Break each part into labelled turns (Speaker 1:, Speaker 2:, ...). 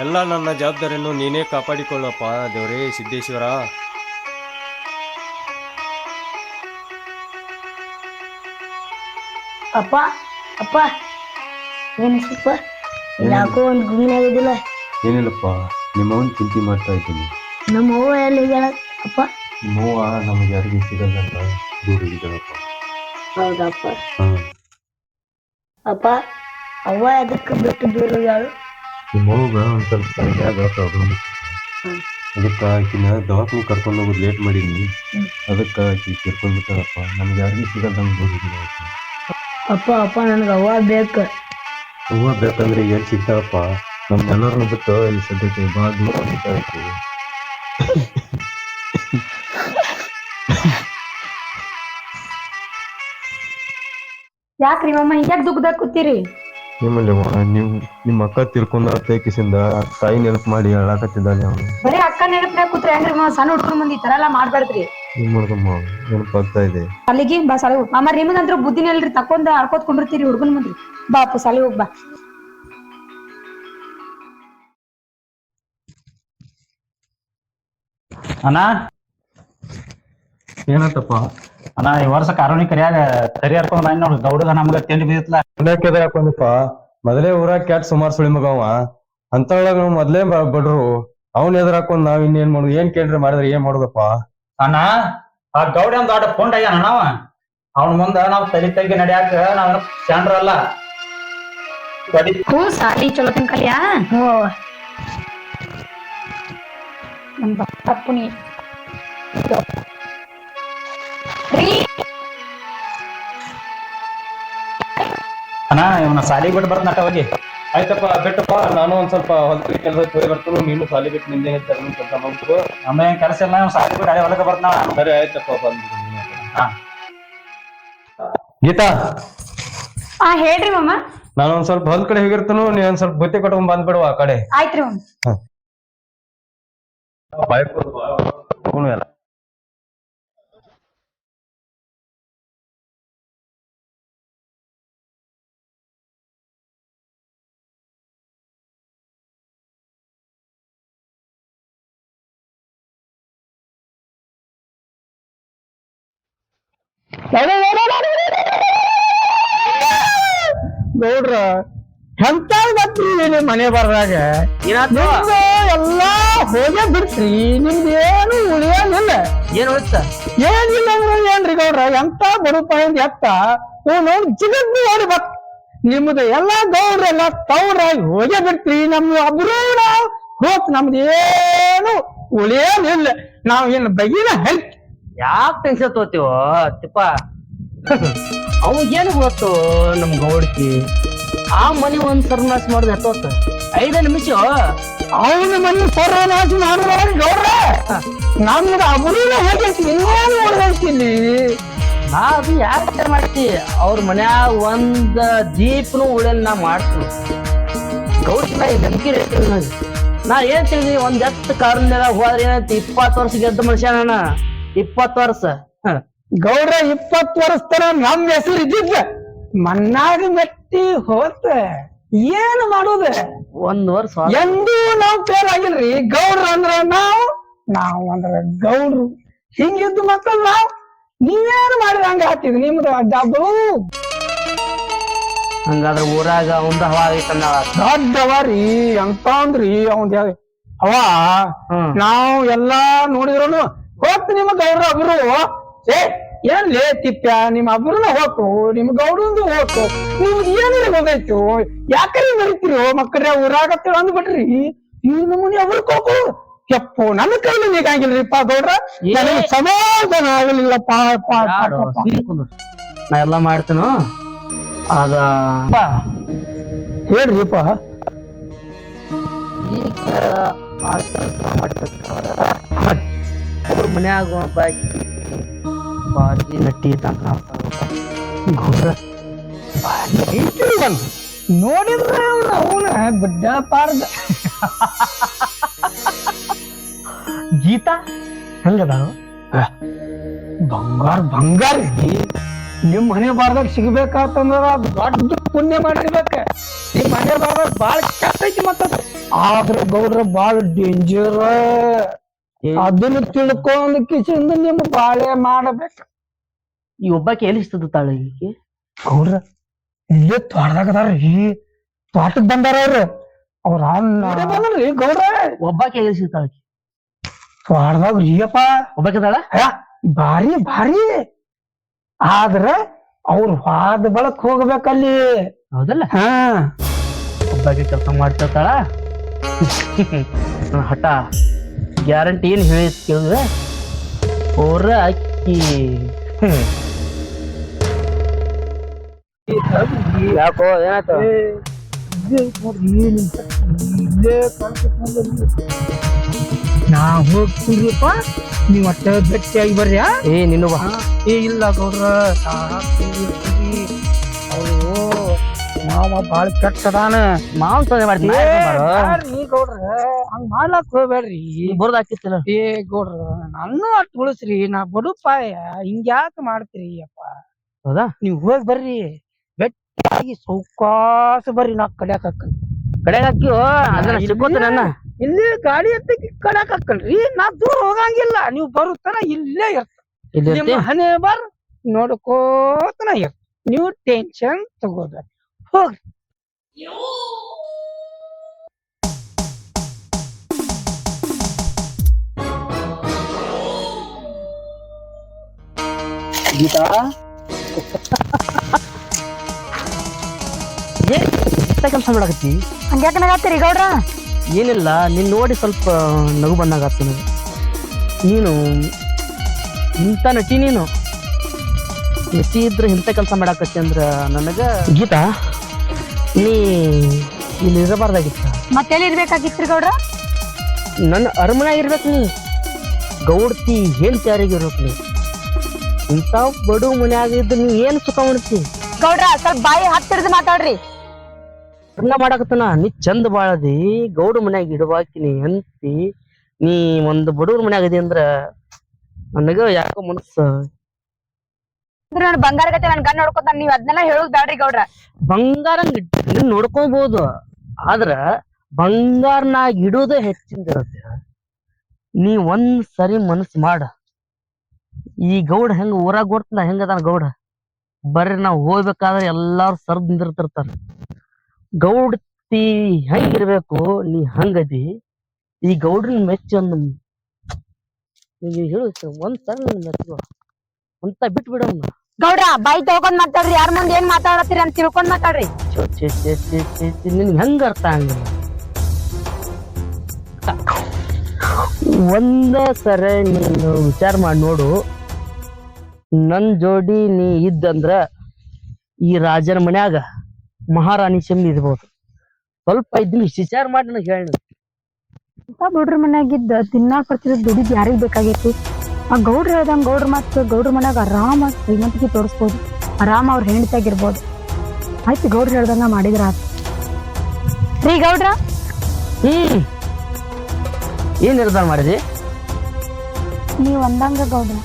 Speaker 1: ಎಲ್ಲ ನನ್ನ ಜವಾಬ್ದಾರಿಯನ್ನು ನೀನೇ ಕಾಪಾಡಿಕೊಳ್ಳಪ್ಪ ದೇವರೇ ಸಿದ್ದೇಶ್ವರ.
Speaker 2: ಅಪ್ಪ ಅಪ್ಪ ಏನ್ ಸ್ವಲ್ಪ ಯಾಕೋ ಒಂದು ಗುಮಿನಾಗಿದ್ದಿಲ್ಲ
Speaker 1: ಏನಿಲ್ಲಪ್ಪ ನಿಮ್ಮವನ್ ಚಿಂತೆ ಮಾಡ್ತಾ ಇದ್ದೀನಿ.
Speaker 2: ನಮ್ಮ ಅವ್ವ ಎಲ್ಲಿ ಅಪ್ಪ?
Speaker 1: ನೋವ ನಮಗೆ ಸಿಗಲ್ಲ ಅಂತ ದೂರ ಇದ್ದಾಳಪ್ಪ.
Speaker 2: ಹೌದಪ್ಪ. ಅಪ್ಪ ಅವ್ವ ಅದಕ್ಕೆ ಬಿಟ್ಟು ದೂರ ಹೋಗ್ಯಾಳು
Speaker 1: ನಿಮ್ಮವ್ಗ ಒಂದು ಸ್ವಲ್ಪ ತಲೆಯಾಗ ಪ್ರಾಬ್ಲಮ್ ಅದಕ್ಕೆ ಆಕಿನ ದವಾಖಾನೆ ಕರ್ಕೊಂಡು ಹೋಗೋದು ಲೇಟ್ ಮಾಡೀನಿ. ಅದಕ್ಕೆ ಆಕಿ ತೀರ್ಕೊಂಡ್ಬಿಟ್ಟಾರಪ್ಪ ನಮ್ಗೆ ಯಾರಿಗೂ ಸಿಗಲ್ದಂಗೆ ಹೋಗಿದ್ದೀನಿ
Speaker 2: ಅಪ್ಪ ಅಪ್ಪ ನನಗೆ ಅವ್ವ ಬೇಕು.
Speaker 1: ಹೂವ ಬೇಕಂದ್ರೆ ಎಲ್ಲಿ ಸಿಗ್ತಾವಪ್ಪ ನಮ್ಮ ಎಲ್ಲರನ್ನು ಬಿಟ್ಟು ಇಲ್ಲಿ ಸದ್ಯಕ್ಕೆ ದೂರ ಸಿಗ್ತಾಯಿತ್ತು
Speaker 3: ಯಾಕ್ರಿ ಮಮ್ಮ ಹಿಂಗ್ಯಾಕ್ ದುಗ್ದಾಗ ಕೂತೀರಿ?
Speaker 1: ನಿಮ್ಮಲ್ಲಿ ನಿಮ್ ನಿಮ್ಮ ಅಕ್ಕ ತಿರ್ಕೊಂಡ ತೇಕಿಸಿಂದ ತಾಯಿ ನೆನಪು ಮಾಡಿ ಹೇಳಾಕತ್ತಿದ್ದಾನೆ ಅವನು.
Speaker 3: ಬರೀ ಅಕ್ಕ ನೆನಪಿನಾಗ ಕೂತ್ರೆ ಹೆಂಗ್ರಿ ಮಾವ ಸಣ್ಣ ಹುಡುಗರು ಮಂದಿ ಈ ತರ ಎಲ್ಲಾ ಮಾಡ್ಬೇಡ್ರಿ.
Speaker 1: ಏನ್ ಮಾಡ್ದಮ್ಮ ನೆನಪಾಗ್ತಾ ಇದೆ.
Speaker 3: ಅಲ್ಲಿಗೆ ಬಾ ಸಾಲಿ ಹೋಗ್. ಮಾಮ ನಿಮಗಂತ್ರ ಬುದ್ಧಿನ ಇಲ್ರಿ ತಕೊಂಡ್ ಆಡ್ಕೋತ್ ಕುಂಡಿರ್ತೀರಿ ಹುಡುಗನ ಮಂದಿ. ಬಾ ಅಪ್ಪ ಸಾಲಿ ಹೋಗ್ ಬಾ.
Speaker 4: ಅಣ್ಣ?
Speaker 1: ಏನತ್ತಪ್ಪ?
Speaker 4: ಅಣ್ಣ ಈ ವರ್ಷ ಕಾರೋಣಿ ಕರಿಯಾಗ ಕರಿ ಹರ್ಕೊಂಡ್ ಬಂದ್ ನೋಡು. ಗೌಡಗ ನಮ್ಗ ತಿಂಡಿ ಬಿದ್ದಿತ್ಲ.
Speaker 1: ಹಾಕೊಂಡಪ್ಪ ಮೊದಲೇ ಊರಾಗ ಕ್ಯಾಟ್ ಸುಮಾರು ಸುಳಿ ಮಗವ ಅಂತೊಳಗ ನಾವು ಮೊದ್ಲೇ ಬ- ಬಡ್ರು. ಅವ್ನ ಎದುರು ಹಾಕೊಂಡ್ ನಾವ್ ಇನ್ನೇನ್ ಮಾಡುದು? ಏನ್ ಕೇಳ್ರಿ ಮಾಡಿದ್ರೆ ಏನ್ ಮಾಡುದಪ್ಪ?
Speaker 4: ಅಣ್ಣ ಆ ಗೌಡ ಒಂದ್ ದೊಡ್ಡ ಫೋನ್ ಆಗ್ಯಾನ ನಾವ ಅವನ ಮುಂದ ನಾವ್ ತಲಿ ತಗ್ಗಿ ನಡ್ಯಾಕ ನಾವ್ ಅಲ್ಲ. ಬಡಿ
Speaker 3: ಹ್ಞೂ ಸಾಲಿ ಚಲೋ ಕಲಿಯಾ.
Speaker 2: ಹ್ಞೂ ಅವ್ವ
Speaker 3: ನಮ್
Speaker 4: ಅಣ್ಣ ಇವನ ಸಾಲಿ ಬಿಟ್ಟು ಬರ್ತ ನಟ ಹೋಗಿ.
Speaker 1: ಆಯ್ತಪ್ಪ ಬಿಟ್ಟಪ್ಪ ನಾನು ಒಂದ್ ಸ್ವಲ್ಪ ಹೊಲಕ್ಕೆ ಕೆಲಸ ಹೋಗಿ ಬರ್ತಾನು ನೀನು ಸಾಲಿ ಬಿಟ್ಟು ನಿಂದೆ ಕೆಲಸ ಮಾಡ್ಬೇಕು
Speaker 4: ಆಮೇಲೆ ಏನ್ ಕೆಲಸ ಇಲ್ಲ ಇವ್ನ್ ಸಾಲಿ ಬಿಟ್ಟು ಅದೇ ಹೊಲಕ್ಕೆ ಬರ್ತಾನ
Speaker 1: ಸರಿ ಆಯ್ತಪ್ಪ ಬಂದ್ಬಿಡು
Speaker 4: ಹಾ.
Speaker 1: ಗೀತಾ.
Speaker 3: ಆ ಹೇಳ್ರಿ ಮಮ್ಮ
Speaker 1: ನಾನು ಒಂದ್ ಸ್ವಲ್ಪ ಹೊಲ ಕಡೆ ಹೋಗಿರ್ತಾನು ನೀ ಒಂದ್ ಸ್ವಲ್ಪ ಬುತ್ತಿ ಕೊಟ್ಕೊಂಡ್ ಬಂದ್ಬಿಡುವ ಆ ಕಡೆ.
Speaker 3: ಆಯ್ತ್ರಿ ಮಮ್ಮ
Speaker 1: ಹ್ಞೂ ಎಲ್ಲ
Speaker 5: ಗೌಡ್ರ ಎಂತ ಇಲ್ಲಿ ಮನೆ ಬರ್ದಾಗ? ನಿಮ್ದು ಎಲ್ಲಾ ಹೋಗೇ ಬಿಡ್ತ್ರಿ ನಿಮ್ದು ಏನು ಉಳಿಯೋದಿಲ್ಲ.
Speaker 4: ಏನ್ ಉಳಿತ?
Speaker 5: ಏನಿಲ್ಲ ಅಂದ್ರೆ ಏನ್ರಿ ಗೌಡ್ರ ಎಂತ ಬಡುಪಾಯಿಂದ ಎತ್ತ ನೋಡಿ ಜಿಗದ್ ನೋಡಿ ಬತ್ ನಿಮ್ದು ಎಲ್ಲಾ ಗೌಡ್ರ ಎಲ್ಲ ತೌಡ್ರಾಗಿ ಹೋಗೇ ಬಿಡ್ತ್ರಿ ನಮ್ದು ನಾವು ಹೋತ್ ನಮ್ದು ಏನು ಉಳಿಯೋದಿಲ್ಲ. ನಾವ್ ಏನ್ ಬಗಿನ ಹೆಲ್ತ್
Speaker 6: ಯಾಕೆ ಟೆನ್ಷನ್ ತೋತೀವ ತಿಪ್ಪ. ಏನು ಗೊತ್ತು ನಮ್ ಗೌಡಕಿ? ಆ ಮನಿ ಒಂದ್ ಸರ್ನಾಶ ಮಾಡ್ದ ಎತ್ತೋತ ಐದ ನಿಮಿಷ.
Speaker 5: ಅವನ ಮನೆ ಸರ್ವನಾಶ ಮಾಡಿ ಗೌಡ್ರ. ನಮ್ದು ಅಬ್ರೂನ ಹೋಗೈತಿ ಇನ್ನೇನು ಉಳ್ದೈತಿ ಇಲ್ಲಿ
Speaker 6: ನಾ ಅದು ಯಾಕೆ ಮಾಡ್ತಿ? ಅವ್ರ ಮನ್ಯಾಗ ಒಂದ್ ದೀಪನು ಉಳಿಯಲ್ ನಾ ಮಾಡ್ತೀನಿ. ಗೌಡ್ಕಿ ನಾ ಏನ್ ತಿಳಿದಿ, ಒಂದ್ ಎತ್ತ ಕಾರಣದಾಗ ಹೋದ್ರೆ ಏನಂತ ಇಪ್ಪತ್ತು ವರ್ಷ ಗೆದ್ದ ಮನುಷ್ಯ ನಾನ. ಇಪ್ಪತ್ತು ವರ್ಷ.
Speaker 5: ಗೌಡ್ರ ಇಪ್ಪತ್ತು ವರ್ಷ ತರ ನಮ್ ಹೆಸರು ಇದ್ದಿದ್ದ. ಮಣ್ಣಾಗ ಮೆಟ್ಟಿ ಹೋತ. ಏನ್ ಮಾಡುದ?
Speaker 6: ಒಂದ್ ವರ್ಷ
Speaker 5: ಎಂದೂ ನಾವ್ ಫೇಲ್ ಆಗಿಲ್ರಿ. ಗೌಡ್ರ ಅಂದ್ರ ನಾವು ನಾವು ಅಂದ್ರ ಗೌಡ್ರು. ಹಿಂಗಿದ್ದು ಮಕ್ಕಳು ನಾವು. ನೀವೇನು ಮಾಡಿದ ಹಂಗ ಹಾಕಿದ್ ನಿಮ್ದು ಅಡ್ಡಾಬು
Speaker 6: ಹಂಗಾದ್ರ ಊರಾಗ ಅವಂದ ಹವಾ ಆಗೈತಲ್ಲ
Speaker 5: ದೊಡ್ಡವರಿ ಅಂತ ಅಂದ್ರಿ ಅವಂದ ಅವ
Speaker 6: ಹ್ಮ್.
Speaker 5: ನಾವು ಎಲ್ಲಾ ನೋಡಿದ್ರು ಹೋತ್ ನಿಮ್ಮ ಗೌಡ್ರ ಅಬ್ರು. ಏ ಏನ್ ಲೇ ತಿಪ್ಪ ನಿಮ್ಮ ಒಬ್ರನ್ನ ಹೋತು ನಿಮ್ ಗೌಡಂದು ಹೋತು ನಿಮ್ದು ಏನಿಲ್ಲ ಹೋಗೈತು ಯಾಕರಿ ಬರೀತೀರಿ ಮಕ್ಕಳ್ರೆ ಊರಾಗತ್ತೆ ಅಂದ್ಬಿಟ್ರಿ. ಈ ನಮೂನಿ ಅವ್ರು ಕೋಕು. ಕೆಪ್ಪು ನನ್ನ ಕೈಲಿ ನೀಗಾಗಿಲ್ರಿಪ್ಪ ಗೌಡ್ರ? ನನಗೆ ಸಮಾಧಾನ ಆಗಲಿಲ್ಲಪ್ಪ ಪಾ ಪ,
Speaker 6: ಯಾರು?
Speaker 5: ಪ, ಪ.
Speaker 6: ಸುಮ್ನೆ ಕುಂದ್ರು. ನಾ ಎಲ್ಲಾ ಮಾಡ್ತೇನು? ಅದ
Speaker 5: ಹೇಳ್ರಿಪ್ಪ
Speaker 6: ಅವ್ರ ಮನ್ಯಾಗ ಒಬ್ಬ ಆಕಿ ಬಾಜಿ ನಟ್ಟಿ ತನಕ
Speaker 5: ಗೌಡ್ರ ಐತಿರಿ ಬಂದು ನೋಡಿದ್ರೆ ಅವ್ನ ಅವನ ಬಿಡ್ಡ ಪಾರ್ದ
Speaker 6: ಗೀತಾ
Speaker 5: ಹೆಂಗದ ಬಂಗಾರ ಬಂಗಾರ ರೀ ನಿಮ್ ಮನೆ ಬಾರ್ದಾಗ ಸಿಗ್ಬೇಕಾತಂದ್ರ ಅದ್ ದೊಡ್ಡ ಪುಣ್ಯ ಮಾಡಿರ್ಬೇಕ ನಿಮ್ ಮನೆ ಬಾರ್ದಾಗ ಬಾಳ ಕೆಟ್ಟೈತಿ ಮತ್ತ ಆದ್ರ ಗೌಡ್ರ ಬಾಳ ಡೇಂಜರ್ ಅದನ್ನ ತಿಳ್ಕೊಂಡ್ ಕಿಸಿಂದ ನಿಮ್ ಬಾಳೆ ಮಾಡಬೇಕ.
Speaker 6: ಈ ಒಬ್ಬಾಕಿ ಎಲ್ಲಿ ಸಿಗ್ತಾಳ ಈಕೆ?
Speaker 5: ಗೌಡ್ರ ಇಲ್ಲೇ ತೋಟದಾಗ ಅದಾರ್ರಿ ತೋಟಕ್ ಬಂದಾರ ಅವ್ರು. ಅವ್ರ ಬಂದ್ರಿ ಗೌಡ್ರ.
Speaker 6: ಒಬ್ಬಾಕಿ ಎಲ್ಲಿ ಸಿಗ್ತಾಳ
Speaker 5: ತೋಟದಾಗ ರೀಯಪ್ಪ
Speaker 6: ಒಬ್ಬಾಕಿ ಅದಾಳ?
Speaker 5: ಅಯ್ಯ, ಭಾರಿ ಭಾರಿ. ಆದ್ರ ಅವ್ರ ವಾದ ಬಳಕ್ ಹೋಗ್ಬೇಕಲ್ಲಿ.
Speaker 6: ಹೌದಲ್ಲ?
Speaker 5: ಹಾ.
Speaker 6: ಒಬ್ಬಾಕಿ ಕೆಲಸ ಮಾಡ್ತಿರ್ತಾಳ? ಹಠ. ಗ್ಯಾರಂಟಿ ಏನು ಹೇಳಿ ಕೇಳಿದ್ರೆ? ಅವ್ರ ಅಕ್ಕಿ. ಯಾಕೋ ಏನಾಯ್ತು?
Speaker 5: ನಾ ಹೋಗ್ತೀರಿಪ್ಪ ನೀವು ಒಟ್ಟ ಗಟ್ಟಿಯಾಗಿ ಬರ್ರಿ?
Speaker 6: ಏ ನಿನ್ನ ಬಾ.
Speaker 5: ಏ ಇಲ್ಲ ಗೌಡ್ರ ಮಾವ ಬಾಳ ಕೆಟ್ಟದಾನ.
Speaker 6: ಮಾವನ್ ತೊಂದ್ರೆ ಮಾಡ್ತೀನಿ
Speaker 5: ಬ್ಯಾಡ್ರಿ ಗೌಡ್ರ? ಹಂಗ್ ಮಾಡ್ಲಾಕ್ ಹೋಗ್ಬೇಡ್ರಿ.
Speaker 6: ಬರೋದ್ ಹಾಕಿತ್ತಿಲ್ಲ.
Speaker 5: ಏ ಗೌಡ್ರ ನನ್ನ ಅಟ್ ಉಳಿಸ್ರಿ. ನಾ ಬಡುಪಾಯ. ಹಿಂಗ್ಯಾಕ ಮಾಡ್ತೀರಿ ಅಪ್ಪ?
Speaker 6: ಹೌದಾ?
Speaker 5: ನೀವ್ ಹೋಗ್ ಬರ್ರಿ. ಬೆಟ್ಟಾಗಿ ಸೌಕಾಸ ಬರ್ರಿ ನಾ ಕಡ್ಯಾಕ ಹಾಕನ್
Speaker 6: ಕಡೆಗೆ ಅದನ್ನ ಸಿಕ್ಕೋತ ನನ್ನ.
Speaker 5: ಇಲ್ಲಿ ಗಾಡಿ ಎತ್ತಕ್ಕೆ ಕಡ್ಯಾಕ ಹಾಕಲ್ರಿ. ನಾ ದೂರ ಹೋಗಂಗಿಲ್ಲ. ನೀವು ಬರುತ್ತಾನ ಇಲ್ಲೇ ಇರ್ತ. ನಿಮ್ಮ ಹಣೆ ಬರ್ ನೋಡ್ಕೋತನ ಇರ್ತ. ನೀವು ಟೆನ್ಷನ್ ತಗೋದ ಹೋಗ್ರಿ
Speaker 6: ಗೀತಾ? ಏನ್ ಕೆಲಸ ಮಾಡಕತ್ತಿ?
Speaker 3: ಹಂಗ್ಯಾಕ ನಗಾತ್ತೀರಿ ಗೌಡ್ರ?
Speaker 6: ಏನಿಲ್ಲ ನೀನ್ ನೋಡಿ ಸ್ವಲ್ಪ ನಗು ಬಂದಾಗತ್ತ ನನಗೆ ನೀನು ಇಂಥ ನಟಿ ನೀನು. ನಟಿ ಇದ್ರೆ ಇಂಥ ಕೆಲಸ ಮಾಡಾಕತ್ತಿ ಅಂದ್ರ ನನಗ ಗೀತಾ? ನೀ ಇಲ್ಲಿ ಇರಬಾರ್ದಾಗಿತ್ತು.
Speaker 3: ಮತ್ತೆಲ್ಲಿ ಇರ್ಬೇಕಾಗಿತ್ತು ಗೌಡ್ರ?
Speaker 6: ನನ್ನ ಅರಮನೆ ಇರ್ಬೇಕು ನೀ. ಗೌಡ್ತಿ ಹೇಳ್ತಿ ಯಾರಿಗೆ ಇರ್ಬೇಕು ನೀ? ಇಂಥ ಬಡು ಮನ್ಯಾಗ ಇದ್ದು ನೀ ಏನು ಸುಖ ಮಾಡ್ತಿ?
Speaker 3: ಗೌಡ್ರ ಸ್ವಲ್ಪ ಬಾಯಿ ಹತ್ತಿರದ ಮಾತಾಡ್ರಿ.
Speaker 6: ಹಂಗ ಮಾಡಾಕತ್ತನ? ನೀ ಚಂದ ಬಾಳದಿ ಗೌಡ ಮನ್ಯಾಗ ಇಡಬಾಕಿನಿ ನೀ ಹೆಂಡ್ತಿ ನೀ ಒಂದು ಬಡವ್ರ ಮನ್ಯಾಗ ಅದಿ ಅಂದ್ರ ನನಗ ಯಾಕೋ ಮನಸ್ಸ
Speaker 3: ಅಂದ್ರೆ ನಾನು ಬಂಗಾರ ನನ್ ಅದನ್ನೆಲ್ಲ ಬ್ಯಾಡ್ರಿ ಗೌಡ್ರ.
Speaker 6: ನೋಡ್ಕೋಬಹುದು ಆದ್ರ ಬಂಗಾರನಾಗ ಇಡೋದೇ ಹೆಚ್ಚಿಂದ ಇರುತ್ತೆ. ನೀ ಒಂದ್ ಸರಿ ಮನಸ್ ಮಾಡ. ಈ ಗೌಡ ಹೆಂಗ ಊರಾಗ ಓಡ್ತಿಲ್ಲ ಹೆಂಗದ ಗೌಡ? ಬರ್ರಿ, ನಾವ್ ಹೋಗ್ಬೇಕಾದ್ರೆ ಎಲ್ಲಾರು ಸರ್ದ್ ನಿಂದಿರ್ತಿರ್ತಾರ. ಗೌಡ್ತಿ ಹೆಂಗಿರ್ಬೇಕು ನೀ ಹಂಗದಿ ಈ ಗೌಡ್ರನ್ ಮೆಚ್ಚಿ ನೀವ್ ಹೇಳು, ಒಂದ್ ಸರಿ ಮೆಚ್ಚು. ಅಂತ ಬಿಟ್ಬಿಡವ್ನ
Speaker 3: ಗೌಡ್ರ ಬಾಯಿ ತಗೊಂಡ್ ಮಾತಾಡ್ರಿ. ಯಾರ ಮುಂದೆ ಏನ್ ಮಾತಾಡತ್ತೀರಿ ಅಂತ ತಿಳ್ಕೊಂಡ್ ಮಾತಾಡ್ರಿ.
Speaker 6: ನಿನ್ಗೆ ಹಂಗ ಅರ್ಥ ಹಂಗಿಲ್ಲ ಒಂದ ಸರ ನೀನು ವಿಚಾರ ಮಾಡಿ ನೋಡು. ನನ್ ಜೋಡಿ ನೀ ಇದ್ದಂದ್ರ ಈ ರಾಜನ ಮನ್ಯಾಗ ಮಹಾರಾಣಿ ಚೆಂದ ಇರ್ಬೋದು. ಸ್ವಲ್ಪ ಇದ್ದೀನಿ ವಿಚಾರ ಮಾಡಿ ನನಗೆ ಹೇಳಿ.
Speaker 3: ಅಂತ ಮನ್ಯಾಗ ಮನ್ಯಾಗಿದ್ದ ತಿನ್ನಾಕ್ ಬರ್ತಿರೋ ದುಡಿದ್ ಯಾರಿಗ್ ಬೇಕಾಗೈತಿ? ಆ ಗೌಡ್ರ ಹೇಳ್ದಂಗ ಗೌಡ್ರ ಮತ್ತೆ ಗೌಡ್ರ ಮನ್ಯಾಗ ಆರಾಮ ಶ್ರೀಮಂತಿಗೆ ತೋರಿಸ್ಬೋದು. ಆರಾಮ ಅವ್ರ ಹೆಂಡತಿಯಾಗಿರ್ಬೋದು. ಆಯ್ತು ಗೌಡ್ರ ಹೇಳ್ದಂಗ ಮಾಡಿದ್ರ ಆತ. ರೀ ಗೌಡ್ರ.
Speaker 6: ಹ್ಮ್. ಏನ್ ನಿರ್ಧಾರ ಮಾಡಿದಿ?
Speaker 3: ನೀವು ಅಂದಂಗ ಗೌಡ್ರ.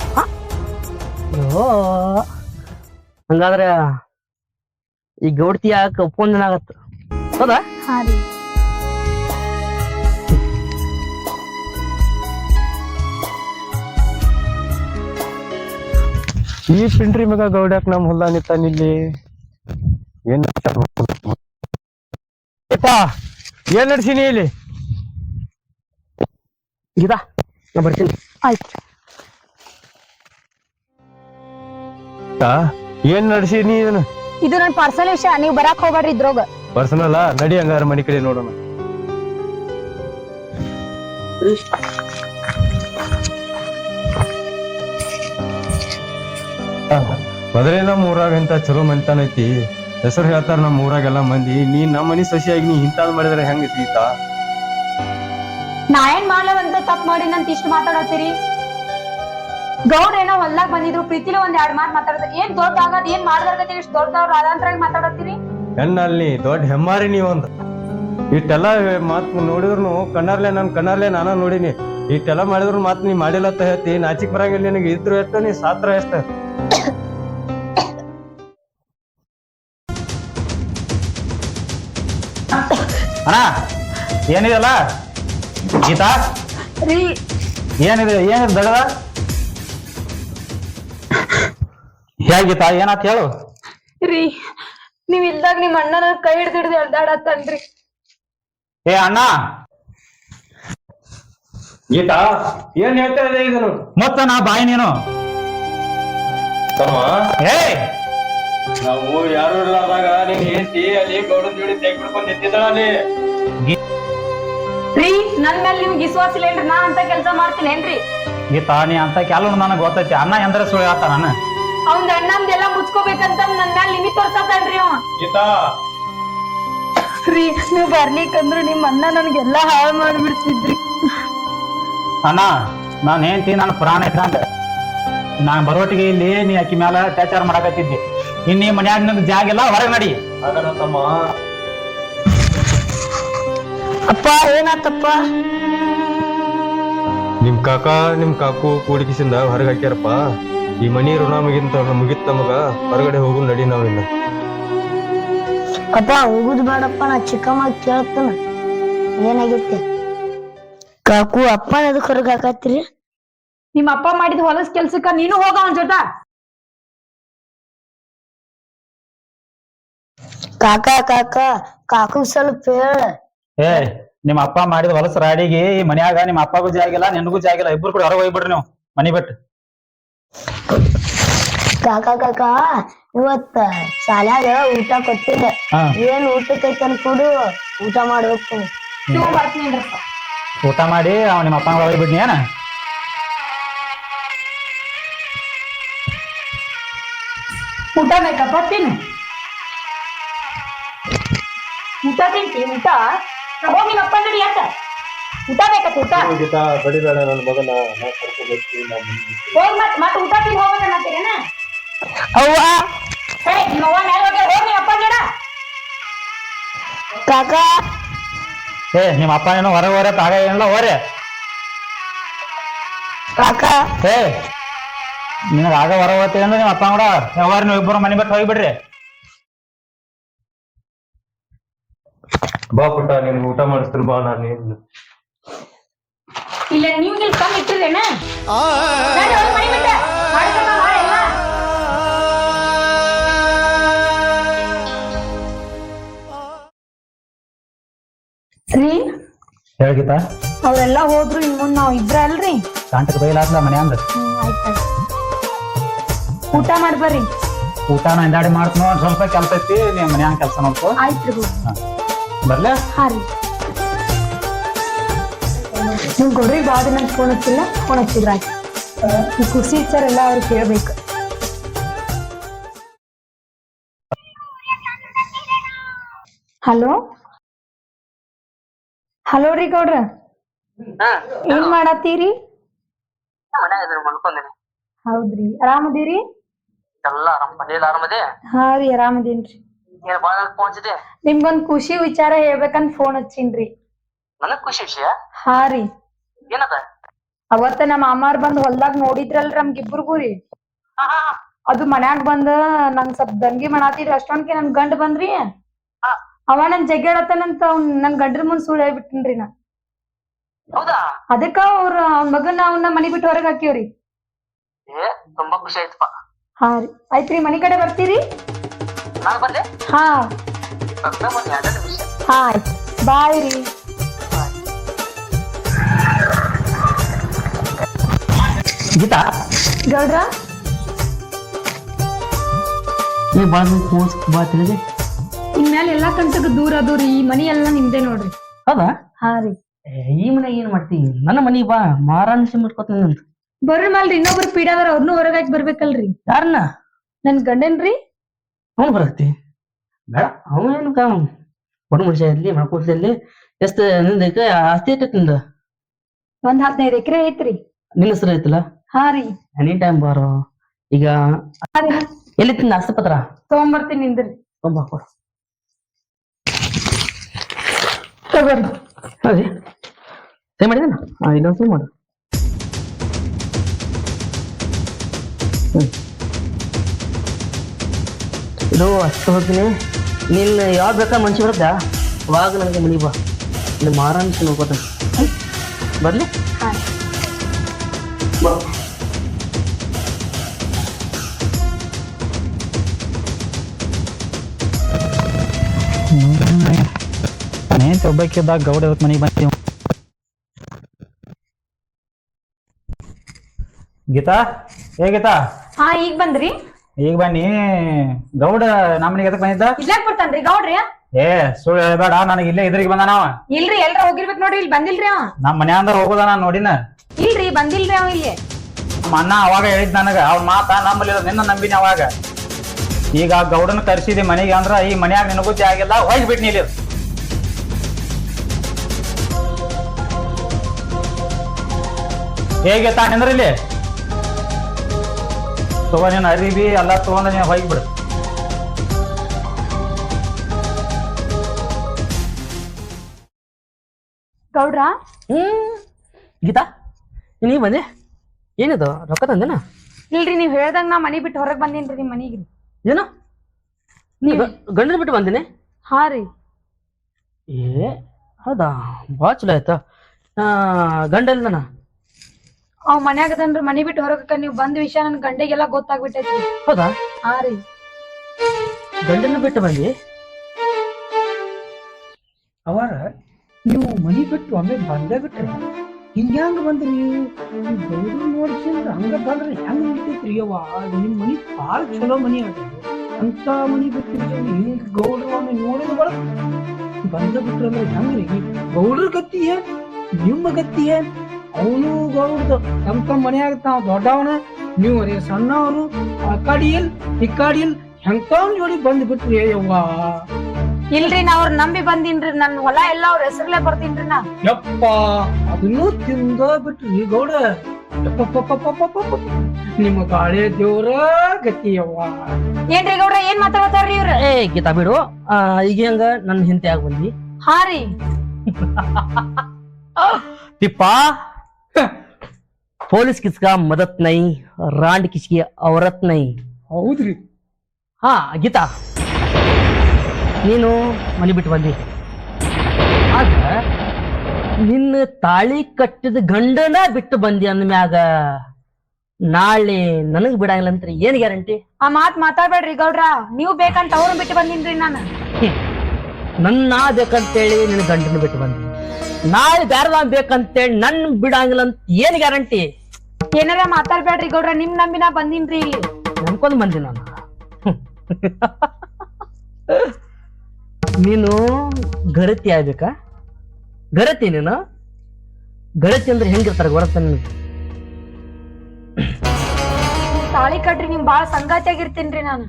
Speaker 6: ಅಯ್ಯೋ ಹಂಗಾದ್ರೆ ಈ ಗೌಡ್ತಿ ಯಾಕೆ ಒಪ್ಪೊಂದನಾಗತ್ತ ಹೌದಾ?
Speaker 3: ಹಾ ರೀ.
Speaker 1: ಈ ಪಿಂಡ್ರಿ ಮಗ ಗೌಡ್ಯಾಕ್ ನಮ್ ಹೊಲ್ದಾಗ ಇಲ್ಲಿ. ಏನ್
Speaker 5: ಏನ್ ನಡ್ಸೀನಿ ಇಲ್ಲಿ?
Speaker 6: ಗೀತಾ ನಾ ಬರ್ತೀನಿ.
Speaker 3: ಆಯ್ತು.
Speaker 1: ಏನ್ ನಡ್ಸೀನಿ ಇದನ್ನ?
Speaker 3: ಇದು ನನ್ ಪರ್ಸನಲ್ ವಿಷಯ ನೀವ್ ಬರಾಕ್ ಹೋಗ್ಬೇಡ್ರಿ ಇದ್ರೋಗ.
Speaker 1: ಪರ್ಸನಲ್ ನಡಿ ಹಂಗಾರ ಮನಿ ಕಡೆ ನೋಡೋಣ. ಮೊದಲೇ ನಮ್ಮ ಊರಾಗ ಇಂತ ಚಲೋ ಮನಿತನ ಐತಿ. ಹೆಸರು ಹೇಳ್ತಾರ ನಮ್ಮ ಊರಾಗೆಲ್ಲ ಮಂದಿ. ನೀ ನಮ್ಮ ಮನಿ ಸಸಿಯಾಗಿ ನೀ ಇಂತಾದ್ ಮಾಡಿದ್ರೆ ಹೆಂಗ ಸೀತಾ?
Speaker 3: ನಾ ಏನ್ ಮಾಡ್ಲವಂತ ತಪ್ಪ ಮಾಡಿ ನಂತ ಇಷ್ಟ ಮಾತಾಡತ್ತೀರಿ? ಗೌಡ್ ಏನೋ ಹೊಲ್ದಾಗ ಬಂದಿದ್ರು ಪ್ರೀತಿಲಿ ಒಂದ್ ಎರಡ್ ಮಾತ್ ಮಾತಾಡದ. ಏನ್ ದೊಡ್ಡ ಆಗದ್ ಏನ್ ಮಾಡ್ದಾರ್ಗತಿ ಇಷ್ಟ ದೊಡ್ಡವ್ರ ಅದಂತ್ರಾಗಿ ಮಾತಾಡತ್ತೀರಿ?
Speaker 1: ಹೆಣ್ಣಲ್ಲಿ ದೊಡ್ಡ ಹೆಮ್ಮಾರಿ ನೀವೊಂದು. ಇಷ್ಟೆಲ್ಲ ಮಾತ್ ನೋಡಿದ್ರು ಕಣ್ಣರ್ಲೆ ನನ್ ಕಣ್ಣರ್ಲೆ ನಾನ ನೋಡಿನಿ. ಇಷ್ಟೆಲ್ಲ ಮಾಡಿದ್ರು ಮಾತ್ ನೀ ಮಾಡಿಲ್ಲ ಅಂತ ಹೇಳ್ತಿ. ನಾಚಿಕ್ ಬರಂಗಿಲ್ಲ ನಿನಗೆ ಇದ್ರು ಎಷ್ಟು ನೀ ಸಾತ್ರ ಎಷ್ಟ?
Speaker 4: ಅಣ್ಣ ಏನಿದೆಲ್ಲ? ಗೀತಾ?
Speaker 3: ರೀ.
Speaker 4: ಏನಿದೆ ಏನಿದೆ ದಗದ? ಹೇಗೀತಾ ಏನಾತ್ ಹೇಳು?
Speaker 3: ರೀ ನೀವ್ ಇಲ್ದಾಗ ನಿಮ್ ಅಣ್ಣನ ಕೈ ಹಿಡ್ದು ಹಿಡ್ದು ಎಳ್ದಾಡತ್ತನ್ರಿ
Speaker 4: ಏ ಅಣ್ಣ!
Speaker 1: ಗೀತಾ ಏನ್ ಹೇಳ್ತಾ ಇದೆ
Speaker 4: ಮತ್ತ ನಾ ಬಾಯಿ ನೀನು?
Speaker 1: ತಮ್ಮ?
Speaker 4: ಏ
Speaker 1: ನಾವು ಯಾರು ಇರ್ಲಾರ್ದಾಗ ನೀನ್ ಏಸಿ ಅಲ್ಲಿ ಗೌಡನ್ ಜೋಡಿ ತೆಗ್ ಬಿಡ್ಕೊಂಡ್ ನಿಂತಿದ್ದಾಳ ಅಲ್ಲಿ.
Speaker 3: ರೀ ನನ್ ಮೇಲೆ ನಿಮ್ಗೆ ವಿಶ್ವಾಸ ಇಲ್ಲ ಏನ್ರಿ ನಾ ಅಂತ ಕೆಲಸ ಮಾಡ್ತೀನಿ ಏನ್ರಿ?
Speaker 4: ಈ ನೀ ಅಂತ ಕೆಲವು ನನಗೆ ಗೊತ್ತೈತಿ ಅಣ್ಣ ಎಂದ್ರೆ ಸುಳ್ಳು ಆತ ನಾನು
Speaker 3: ಅವ್ನ್ ಅಣ್ಣಂದೆಲ್ಲ ಮುಚ್ಕೋಬೇಕಂತ ನನ್ ಮ್ಯಾಲ ಲಿಮಿಟ್ ತೋರ್ಸತ್ತನ್ರಿ ಅವ
Speaker 1: ಗೀತಾ!
Speaker 3: ರೀ ನೀವ್ ಬರ್ಲಿಕ್ಕಂದ್ರ ನಿಮ್ಮ ಅಣ್ಣ ನನ್ಗೆಲ್ಲಾ ಹಾಳು ಮಾಡ್ಬಿಡ್ತಿದ್ರಿ.
Speaker 4: ಅಣ್ಣ ನಾನು ಹೇಳ್ತೀನಿ ನನ್ನ ಪ್ರಾಣ ಇಟ್ಕೊಂಡೆ ನಾನು ಬರೋಟಿಗೆ ಇಲ್ಲಿ ನೀ ಅಕ್ಕಿ ಮ್ಯಾಲ ಅತ್ಯಾಚಾರ ಮಾಡಕತ್ತಿದ್ದಿ. ಇನ್ನು ಈ ಮನ್ಯಾಗ ನಂದು ಜಾಗ ಇಲ್ಲ ಹೊರಗೆ ನಡಿ.
Speaker 1: ತಮ್ಮ.
Speaker 2: ಅಪ್ಪ ಏನಾತಪ್ಪ?
Speaker 1: ನಿಮ್ ಕಾಕ ನಿಮ್ ಕಾಕು ಕೂಡಿಕಿಸಿಂದ ಹೊರಗೆ ಹಾಕ್ಯಾರಪ್ಪ. ಈ ಮನಿ ಋಣ ಮುಗಿಂತ ಮುಗಿತ್ ನಮಗ ಹೊರಗಡೆ ಹೋಗು ನಡಿ ನಾವಿನ್ನ.
Speaker 2: ಅಪ್ಪ ಹೋಗುದು ಬೇಡಪ್ಪ ನಾ ಚಿಕ್ಕಮ್ಮ ಕೇಳ್ತಾನ. ಏನಾಗೈತೆ? ಕಾಕು ಅಪ್ಪ ಅದಕ್ಕೆ ಹೊರಗೆ ಹಾಕತ್ರಿ
Speaker 3: ನಿಮ್ ಅಪ್ಪ ಮಾಡಿದ ಹೊಲಸ್ ಕೆಲ್ಸಕ್ಕ ನೀನು ಹೋಗ ಅವನ್ ಜೊತೆ.
Speaker 2: ಕಾಕ ಕಾಕ ಕಾಕು ಸ್ವಲ್ಪ ಹೇಳ.
Speaker 4: ಏ ನಿಮ್ಮ ಅಪ್ಪ ಮಾಡಿದ ಹೊಲಸ ರಾಡಿಗೆ ಈ ಮನ್ಯಾಗ ನಿಮ್ಮ ಅಪ್ಪಗೂ ಜಾಗಿಲ್ಲ ನಿನಗೂ ಜಾಗಿಲ್ಲ ಇಬ್ರು ಕೂಡ ಹೊರಗೆ ಹೋಗ್ಬಿಡ್ರಿ ನೀವು ಮನಿ ಬಿಟ್ಟು.
Speaker 2: ಕಾಕ ಕಾಕ ಇವತ್ತ ಶಾಲ್ಯಾಗ ಊಟ ಕೊಟ್ಟಿದ್ದೆ.
Speaker 4: ಹಾ.
Speaker 2: ಏನ್ ಊಟಕ್ಕೆ ಕೊಡು ಊಟ ಮಾಡಿ ಹೋಗ್ತೀನಿ.
Speaker 4: ಊಟ ಮಾಡಿ ಅವ ನಿಮ್ಮ ಅಪ್ಪನ ಬಿಡ್ನಿ ಏನ?
Speaker 3: ಊಟ ಬೇಕಪ್ಪ ತಿನ್ನು. ಊಟ ತಿಂತಿ ಊಟ? ಹೋಗಿ ನಿಮ್ಮ ಅಪ್ಪ ನಡಿ ಯಾಕ? ಊಟ ಬೇಕತ್ತ ಊಟ?
Speaker 1: ಗೀತಾ ಬಡಿಬೇಡ ನನ್ನ ಮಗನ.
Speaker 3: ಹೋಗ್ ಮತ್ ಮತ್ ಊಟ ತಿನ್ ಹೋಗ್ಬೇಕನ್ನತ್ತೀರೇನ
Speaker 2: ಅವ್ವ.
Speaker 3: ಹೇ ನಿಮ್ಮ ಅವ್ವ ಮೇಲೆ ಹೋಗಿ ಹೋಗಿ ಅಪ್ಪ ಜಡ
Speaker 2: ಕಾಕ.
Speaker 4: ಏ ನಿಮ್ಮ ಅಪ್ಪ ಏನೋ ಹೊರಗೆ ಹೋರೆ ತಾಗ ಏನಿಲ್ಲ ಹೋರೆ
Speaker 2: ಕಾಕ.
Speaker 4: ಏ ನಿನಗ ಆಗ ಹೊರ ಹೋಗ್ತೀವಿ ಅಂದ್ರೆ ನಿಮ್ಮ ಅಪ್ಪ ಕೂಡ ಯಾವಾಗ ನೀವು ಇಬ್ಬರು ಮನೆ ಬಿಟ್ಟು ಹೋಗಿಬಿಡ್ರಿ.
Speaker 1: ಬಾ ಪುಟ್ಟ ನಿಮ್ಗೆ ಊಟ ಮಾಡಿಸ್ತೀನಿ ಬಾ ನಾನು
Speaker 3: ಇಲ್ಲ ನೀವು ಇಲ್ಲಿ ಕಮ್ಮಿ ಇಟ್ಟಿರೇನ ರೀ
Speaker 4: ಹೇಳ್ಗಿತ
Speaker 3: ಅವ್ರೆಲ್ಲ ಹೋದ್ರು ಇನ್ ಮುಂದ್ ನಾವ್ ಇದ್ರ ಅಲ್ರಿ?
Speaker 4: ಕಾಂಟಕ್ ಬೈಲಾತ್ಲ ಮನೆ
Speaker 3: ಹ್ಮ್ ಆಯ್ತು ಊಟ ಮಾಡ್ಬರ್ರಿ
Speaker 4: ಊಟ ನಾ ಹಿಂದಾಡಿ ಮಾಡ್ತೀನಿ ಒಂದ್ ಸ್ವಲ್ಪ ಕೆಲಸ ಐತಿ ನಿಮ್ಮ ಮನ್ಯಾಗ ಕೆಲಸ ನೋಡ್ಕೋ
Speaker 3: ಆಯ್ತು
Speaker 4: ಬರ್ಲೆ?
Speaker 3: ಹಾ ರೀ. ನಿಮ್ ಗೊಡ್ರಿ ಬಾಡಿ ದಿನ ಫೋನ್ ಹಚ್ಚಿಲ್ಲ? ಫೋನ್ ಹಚ್ಚಿದ್ರ? ಈ ಖುಷಿ ಸರ್ ಎಲ್ಲ ಅವ್ರಿಗೆ ಕೇಳ್ಬೇಕು. ಹಲೋ? ಹಲೋ ರೀ ಗೌಡ್ರ. ಏನ್ ಮಾಡತ್ತೀರಿ?
Speaker 6: ಮನ್ಯಾಗ ಮಲ್ಕೊಂದಿನಿ.
Speaker 3: ಹೌದ್ರಿ. ಆರಾಮದಿರಿ?
Speaker 6: ಎಲ್ಲ ಆರಾಮ ಮನೇಲಿ ಆರಾಮದೆ?
Speaker 3: ಹಾ ರೀ ಆರಾಮದೇನ್ರಿ.
Speaker 6: ಏನ್ ಬಾಳ ಫೋನ್
Speaker 3: ನಿಮ್ಗೊಂದ್ ಖುಷಿ ವಿಚಾರ ಹೇಳ್ಬೇಕಂತ ಫೋನ್ ಹಚ್ಚಿನ್ರಿ.
Speaker 6: ನನಗ್ ಖುಷಿ ವಿಷಯ?
Speaker 3: ಹಾ ರೀ.
Speaker 6: ಏನದ?
Speaker 3: ಅವತ್ತ ನಮ್ಮ ಮಾಮಾರ್ ಬಂದ್ ಹೊಲ್ದಾಗ ನೋಡಿದ್ರಲ್ರಿ ನಮ್ಗಿಬ್ರಿಗೂ ರೀ.
Speaker 6: ಹಾ, ಹಾ, ಹಾ.
Speaker 3: ಅದು ಮನ್ಯಾಗ ಬಂದ ನಂಗ್ ಸ್ವಲ್ಪ ದಂಗಿ ಮಾಡಾತಿದ್ರಿ ಅಷ್ಟೊಂದ್ಕೆ ನನ್ ಗಂಡ ಬಂದ್ರಿ.
Speaker 6: ಹಾ.
Speaker 3: ಅವ ನನ್ ಜಗ್ಗಾಡತನಂತ ಅವ್ನ್ ನನ್ ಗಂಡ್ರ ಮುಂದ್ ಸುಳ್ಳು ಹೇಳ್ಬಿಟ್ಟಿನ್ರಿ ನಾ.
Speaker 6: ಹೌದಾ?
Speaker 3: ಅದಕ್ಕ ಅವ್ರ ಅವ್ನ ಮಗನ ಅವನ್ನ ಮನಿ ಬಿಟ್ಟು ಹೊರಗ್ ಹಾಕಿವ್ರಿ
Speaker 6: ಏ ತುಂಬಾ ಖುಷಿ ಆಯ್ತಪ್ಪ.
Speaker 3: ಹಾ ರೀ. ಆಯ್ತ್ರಿ ಮನಿ ಕಡೆ ಬರ್ತೀರಿ?
Speaker 6: ನಾನು ಬಂದೆ?
Speaker 3: ಹಾ.
Speaker 6: ಬಂದ ಒಂದ್ ಎರಡನೇ ನಿಮಿಷ.
Speaker 3: ಹಾ ಆಯ್ತು. ಬಾಯ್ ರೀ.
Speaker 4: ಗೀತಾ?
Speaker 3: ಗೌಡ್ರ?
Speaker 6: ನೀ ಬಾಳ ಫೋನ್ ಬಾ ತಿಳಿದೆ
Speaker 3: ಇನ್ಮೇಲೆ ಎಲ್ಲಾ ಕಂಟಕ ದೂರ ದೂರ ಈ ಮನಿ ಎಲ್ಲಾ ನಿಮ್ದೇ ನೋಡ್ರಿ.
Speaker 6: ಹೌದಾ?
Speaker 3: ಹಾ ರೀ.
Speaker 6: ಏ, ಈ ಮನೆ ಏನ್ ಮಾಡ್ತಿ? ನನ್ನ ಮನಿ ಬಾ ಮಾರಾಣಿಸಿ ಮಾಡ್ಕೊತೀನಿ ಅಂತ.
Speaker 3: ಬರ್ರಿ ಮಲ್ರಿ ಇನ್ನೊಬ್ರು ಪೀಡಾದಾರ ಅವ್ರನ್ನೂ ಹೊರಗಾಕಿ ಬರ್ಬೇಕಲ್ರಿ.
Speaker 6: ಯಾರನ್ನ
Speaker 3: ನನ್ ಗಂಡನ್ರಿ.
Speaker 6: ಅವನು ಬರತ್ತಿ. ಬೇಡ ಅವನು ಏನು ಕಾಮ. ಬಡ ಮನುಷ್ಯ ಇರ್ಲಿ ಮಾಡ್ಕೊಡ್ಲಿ ಇರ್ಲಿ ಎಷ್ಟು ನಿಂದ ಆಸ್ತಿ ಐತೆ ನಿಂದ?
Speaker 3: ಒಂದ್ ಹದಿನೈದು ಎಕರೆ ಐತ್ರಿ.
Speaker 6: ನಿನ್ನ ಹೆಸರು ಐತಲ್ಲ?
Speaker 3: ಹಾ ರೀ.
Speaker 6: ಎನಿ ಟೈಮ್ ಬಾರೋ. ಈಗ
Speaker 3: ಹಾ ರೀ.
Speaker 6: ಎಲ್ಲಿ ತಿಂದ ಆಸ್ತಿ ಪತ್ರ?
Speaker 3: ತಗೊಂಬರ್ತೀನಿ ನಿಂದ್ರಿ.
Speaker 6: ತುಂಬ ಕೊಡು.
Speaker 3: ತಗೋರಿ.
Speaker 6: ಸರಿ ಮಾಡಿದ ಇಲ್ಲೊಂದು ಮಾಡು. ಇದು ಅಷ್ಟು ಹೋಗ್ತೀನಿ ನಿನ್ನ ಯಾವ್ದು ಬೇಕಾ ಮನ್ಸಿ ಬರುತ್ತಾ ಅವಾಗ ನನಗೆ ಮನಿ ಬಾ. ಇಲ್ಲಿ ಮಾರಾಣಿಸಿ ನೋಡ್ಕೋತ ಬರ್ಲಿ.
Speaker 4: ನೇಂತ ಒಬ್ಬಕ್ಕಿದ್ದಾಗ ಗೌಡ ಇವತ್ತು ಮನೆಗೆ ಬಂದೀವಿ. ಗೀತಾ? ಏ ಗೀತಾ?
Speaker 3: ಹಾ ಈಗ ಬಂದ್ರಿ?
Speaker 4: ಈಗ ಬನ್ನಿ. ಗೌಡ ನಮ್ಮನಿಗೆ ಮನೆಗೆ ಎದಕ್ ಬಂದಿದ್ದ?
Speaker 3: ಇಲ್ಲಾಕ್ ಬರ್ತಾನ್ರಿ ಗೌಡ್ರಿ?
Speaker 4: ಏ ಸುಳ್ಳು ಹೇಳ್ಬೇಡ ನನಗೆ ಇಲ್ಲೇ ಇದ್ರಿಗೆ ಬಂದ ನಾವ.
Speaker 3: ಇಲ್ರಿ ಎಲ್ರ ಹೋಗಿರ್ಬೇಕು ನೋಡ್ರಿ ಇಲ್ಲಿ ಬಂದಿಲ್ರಿ ಅವ.
Speaker 4: ನಮ್ಮ ಮನೆ ಅಂದ್ರ ಹೋಗೋದ ನಾನು ನೋಡಿನ.
Speaker 3: ಇಲ್ರಿ ಬಂದಿಲ್ರಿ ಅವ ಇಲ್ಲಿ.
Speaker 4: ನಮ್ಮ ಅಣ್ಣ ಅವಾಗ ಹೇಳಿದ್ ನನಗ ಅವ್ನ ಮಾತ ನಂಬಲಿಲ್ಲ ನಿನ್ನ ನಂಬಿನಿ ಅವಾಗ. ಈಗ ಆ ಗೌಡನ ಕರ್ಸಿದಿ ಮನೆಗೆ ಅಂದ್ರ ಈ ಮನ್ಯಾಗ ನಿನಗೂ ಆಗಿಲ್ಲ ಹೋಗ್ಬಿಟ್ ನೀಲಿ ಹೇಗೆ ತಾ ನಿಂದ್ರಲ್ಲಿ ತಗೋ ನೀನು ಅರಿವಿ ಎಲ್ಲ ತಗೊಂಡ ಹೋಗಿ ಹೋಗ್ಬಿಡು
Speaker 3: ಗೌಡ್ರ?
Speaker 6: ಹ್ಮ್. ಗೀತಾ ನೀ ಬಂದೆ? ಏನಿದು? ರೊಕ್ಕ ತಂದೇನ?
Speaker 3: ಇಲ್ರಿ ನೀವ್ ಹೇಳ್ದಂಗ ನಾ ಮನಿ ಬಿಟ್ಟು ಹೊರಗ್ ಬಂದೇನ್ರಿ ನಿಮ್ ಮನಿಗೆ.
Speaker 6: ಏನು? ನೀ ಗಂಡನ ಬಿಟ್ಟು ಬಂದೇನೆ?
Speaker 3: ಹಾ ರೀ.
Speaker 6: ಏ ಹೌದಾ? ಭಾಳ ಚಲೋ ಆಯ್ತು? ಗಂಡ ಎಲ್ಲಿದಾನ?
Speaker 3: ಅವ್ ಮನ್ಯಾಗ ಅದನ್ರಿ ಮನಿ ಬಿಟ್ಟು ಹೊರಗಕ್ಕ ನೀವ್ ಬಂದ ವಿಷಯ ನನ್ ಗಂಡಿಗೆಲ್ಲ ಗೊತ್ತಾಗ್ಬಿಟ್ಟೈತಿ.
Speaker 6: ಹೌದಾ?
Speaker 3: ಹಾ ರೀ.
Speaker 6: ಗಂಡನ ಬಿಟ್ಟು ಬಂದಿ?
Speaker 5: ಅವರ ನೀವು ಮನಿ ಬಿಟ್ಟು ಒಮ್ಮೆ ಬಂದೇ ಬಿಟ್ರಿ. ಹಿಂಗ್ಯಾಂಗ ಬಂದ್ರಿ ನೀವು? ನೋಡ್ಸಿಂದ್ರ ಹಂಗ ಬಂದ್ರೆ ಹೆಂಗ್ ನಿಂತೈತ್ರಿ ಅವ ನಿಮ್ ಮನಿ ಭಾಳ ಚಲೋ ಮನಿ ಅದ ಅಂತ ಮನಿ ಬಿಟ್ಟು ಹಿಂಗ್ ಗೌಡ್ರು ಒಮ್ಮೆ ನೋಡಿದ ಬಳ ಬಂದ ಬಿಟ್ರಂದ್ರೆ ಹೆಂಗ್ರಿ? ಗೌಡ್ರ ಗತಿ ಏನ್ ನಿಮ್ಮ ಗತಿ ಏನ್? ಅವನು ಗೌಡ ತಮ್ಮ ತಮ್ಮ ಮನೆಯಾಗ ತಾವ್ ದೊಡ್ಡವನ ನೀವು ರೀ ಸಣ್ಣವರು ಆ ಇಕ್ಕಾಡಿಯಲ್ ಈ ಹೆಂತವನ್ ಜೋಡಿ ಬಂದ್ ಬಿಟ್ರಿ ಯವ್ವ?
Speaker 3: ಇಲ್ರಿ ನಾ ಅವ್ರ ನಂಬಿ ಬಂದಿನ್ರಿ ನನ್ ಹೊಲ ಎಲ್ಲ ಅವ್ರ ಹೆಸರ್ಲೆ ಬರ್ತೀನ್ರಿ ನಾ.
Speaker 5: ಯಪ್ಪ ಅದನ್ನು ತಿಂದ ಬಿಟ್ರಿ ಗೌಡ. ನಿಮ್ಮ ಗಾಳಿ ದೇವ್ರ ಗತಿಯವ್ವ
Speaker 3: ಏನ್ರಿ ಗೌಡ್ರ ಏನ್ ಮಾತಾಡ್ತಾರ್ರಿ ಇವ್ರ?
Speaker 6: ಏ ಗೀತಾ ಬಿಡು. ಆ, ಈಗ ಹೆಂಗ ನನ್ನ ಹಿಂತೆ ಆಗಿ ಬಂದಿ
Speaker 3: ಹಾ ರೀ
Speaker 6: ತಿಪ್ಪ ಪೊಲೀಸ್ ಕಿಸ್ಕ ಮದತ್ ನೈ ರಾಂಡ್ ಕಿಸ್ಕಿ ಅವರತ್ ನೈ.
Speaker 5: ಹೌದ್ರಿ.
Speaker 6: ಹಾ ಗೀತಾ. ನೀನು ಮನೆ ಬಿಟ್ಟು ಬಂದಿ. ಆಗ ನಿನ್ನ ತಾಳಿ ಕಟ್ಟಿದ ಗಂಡನ ಬಿಟ್ಟು ಬಂದಿ ಅಂದ್ಮ್ಯಾಗ ನಾಳೆ ನನಗ್ ಬಿಡಂಗಿಲ್ಲ ಅಂತ ಏನ್ ಗ್ಯಾರಂಟಿ?
Speaker 3: ಆ ಮಾತ್ ಮಾತಾಡ್ಬೇಡ್ರಿ ಗೌಡ್ರ. ನೀವು ಬೇಕಂತ ಅವ್ರನ್ನ ಬಿಟ್ಟು ಬಂದಿನ್ರಿ ನಾನು.
Speaker 6: ನನ್ನ ಬೇಕಂತೇಳಿ ನಿನ್ನ ಗಂಡನ ಬಿಟ್ಟು ಬಂದಿ. ನಾಳೆ ಬ್ಯಾರದ ಬೇಕಂತೇಳಿ ನನ್ ಬಿಡಂಗಿಲ್ಲ ಅಂತ ಏನ್ ಗ್ಯಾರಂಟಿ?
Speaker 3: ಏನಾರ ಮಾತಾಡ್ಬೇಡ್ರಿ ಗೌಡ್ರ ನಿಮ್ ನಂಬಿನ ಬಂದಿನ್ರಿ. ಇಲ್ಲಿ
Speaker 6: ನಂಬ್ಕೊಂಡ್ ಬಂದಿ ನಾನು. ನೀನು ಗರತಿ ಆಗ್ಬೇಕಾ? ಗರತಿ ನೀನು? ಗರತಿ ಅಂದ್ರೆ ಹೆಂಗಿರ್ತಾರೆ ನಿನಗೆ?
Speaker 3: ನೀವ್ ತಾಳಿ ಕಟ್ರಿ ನಿಮ್ ಬಾಳ ಸಂಗಾತಿ ಆಗಿರ್ತೀನ್ರಿ ನಾನು.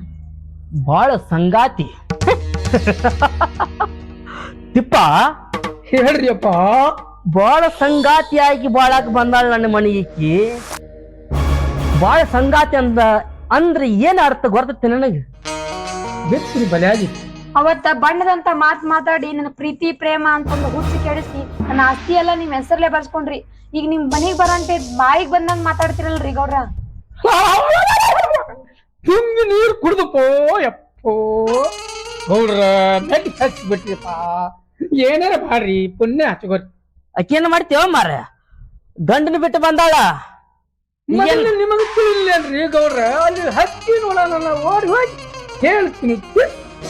Speaker 6: ಬಾಳ ಸಂಗಾತಿ. ತಿಪ್ಪ.
Speaker 5: ಹೇಳ್ರಿ ಅಪ್ಪ
Speaker 6: ಬಾಳ ಸಂಗಾತಿಯಾಗಿ ಬಾಳಾಕ್ ಬಂದಾಳ ನನ್ನ ಮನೆಗಿಕ್ಕಿ ಬಾಳ ಸಂಗಾತಿ ಅಂದ ಅಂದ್ರೆ ಏನ್ ಅರ್ಥ ಗೊತ್ತೈತೆ ನನಗೆ?
Speaker 5: ಬಿತ್ರಿ ಬಲಿಯಾಗಿ.
Speaker 3: ಅವತ್ತ ಬಣ್ಣದಂತ ಮಾತ್ ಮಾತಾಡಿ ನನ್ನ ಪ್ರೀತಿ ಪ್ರೇಮ ಅಂತಂದು ಹುಚ್ಚಿ ಕೆಡಿಸಿ ನನ್ನ ಆಸ್ತಿ ಎಲ್ಲ ನಿಮ್ ಹೆಸರ್ಲೆ ಬರ್ಸ್ಕೊಂಡ್ರಿ. ಈಗ ನಿಮ್ ಮನೆಗ್ ಬರಂತೆ ಬಾಯಿಗ್ ಬಂದಂಗ್ ಮಾತಾಡ್ತಿರಲ್ರಿ ಗೌಡ್ರ.
Speaker 5: ತುಂಬಿ ನೀರ್ ಪೋ ಎಪ್ಪೋ ಗೌಡ್ರ ನೆಟ್ ಹಚ್ಚಿ ಬಿಟ್ರಿಪ್ಪ ಏನಾರ ಬಾಡ್ರಿ ಪುಣ್ಯ ಹಚ್ಕೋರಿ
Speaker 6: ಅಕೇನ ಮಾಡ್ತೇವ ಮಾರ ಗಂಡನ ಬಿಟ್ಟು ಬಂದಾಳ.
Speaker 5: ಮೊದಲು ನಿಮಗೆ ತಿಳಿಲ್ಲೇನ್ರಿ ಗೌಡ್ರ. ಅಲ್ಲಿ ಹಕ್ಕಿ ನೋಡೋಣ ಓಡಿ ಹೋಗಿ ಹೇಳ್ತೀನಿ.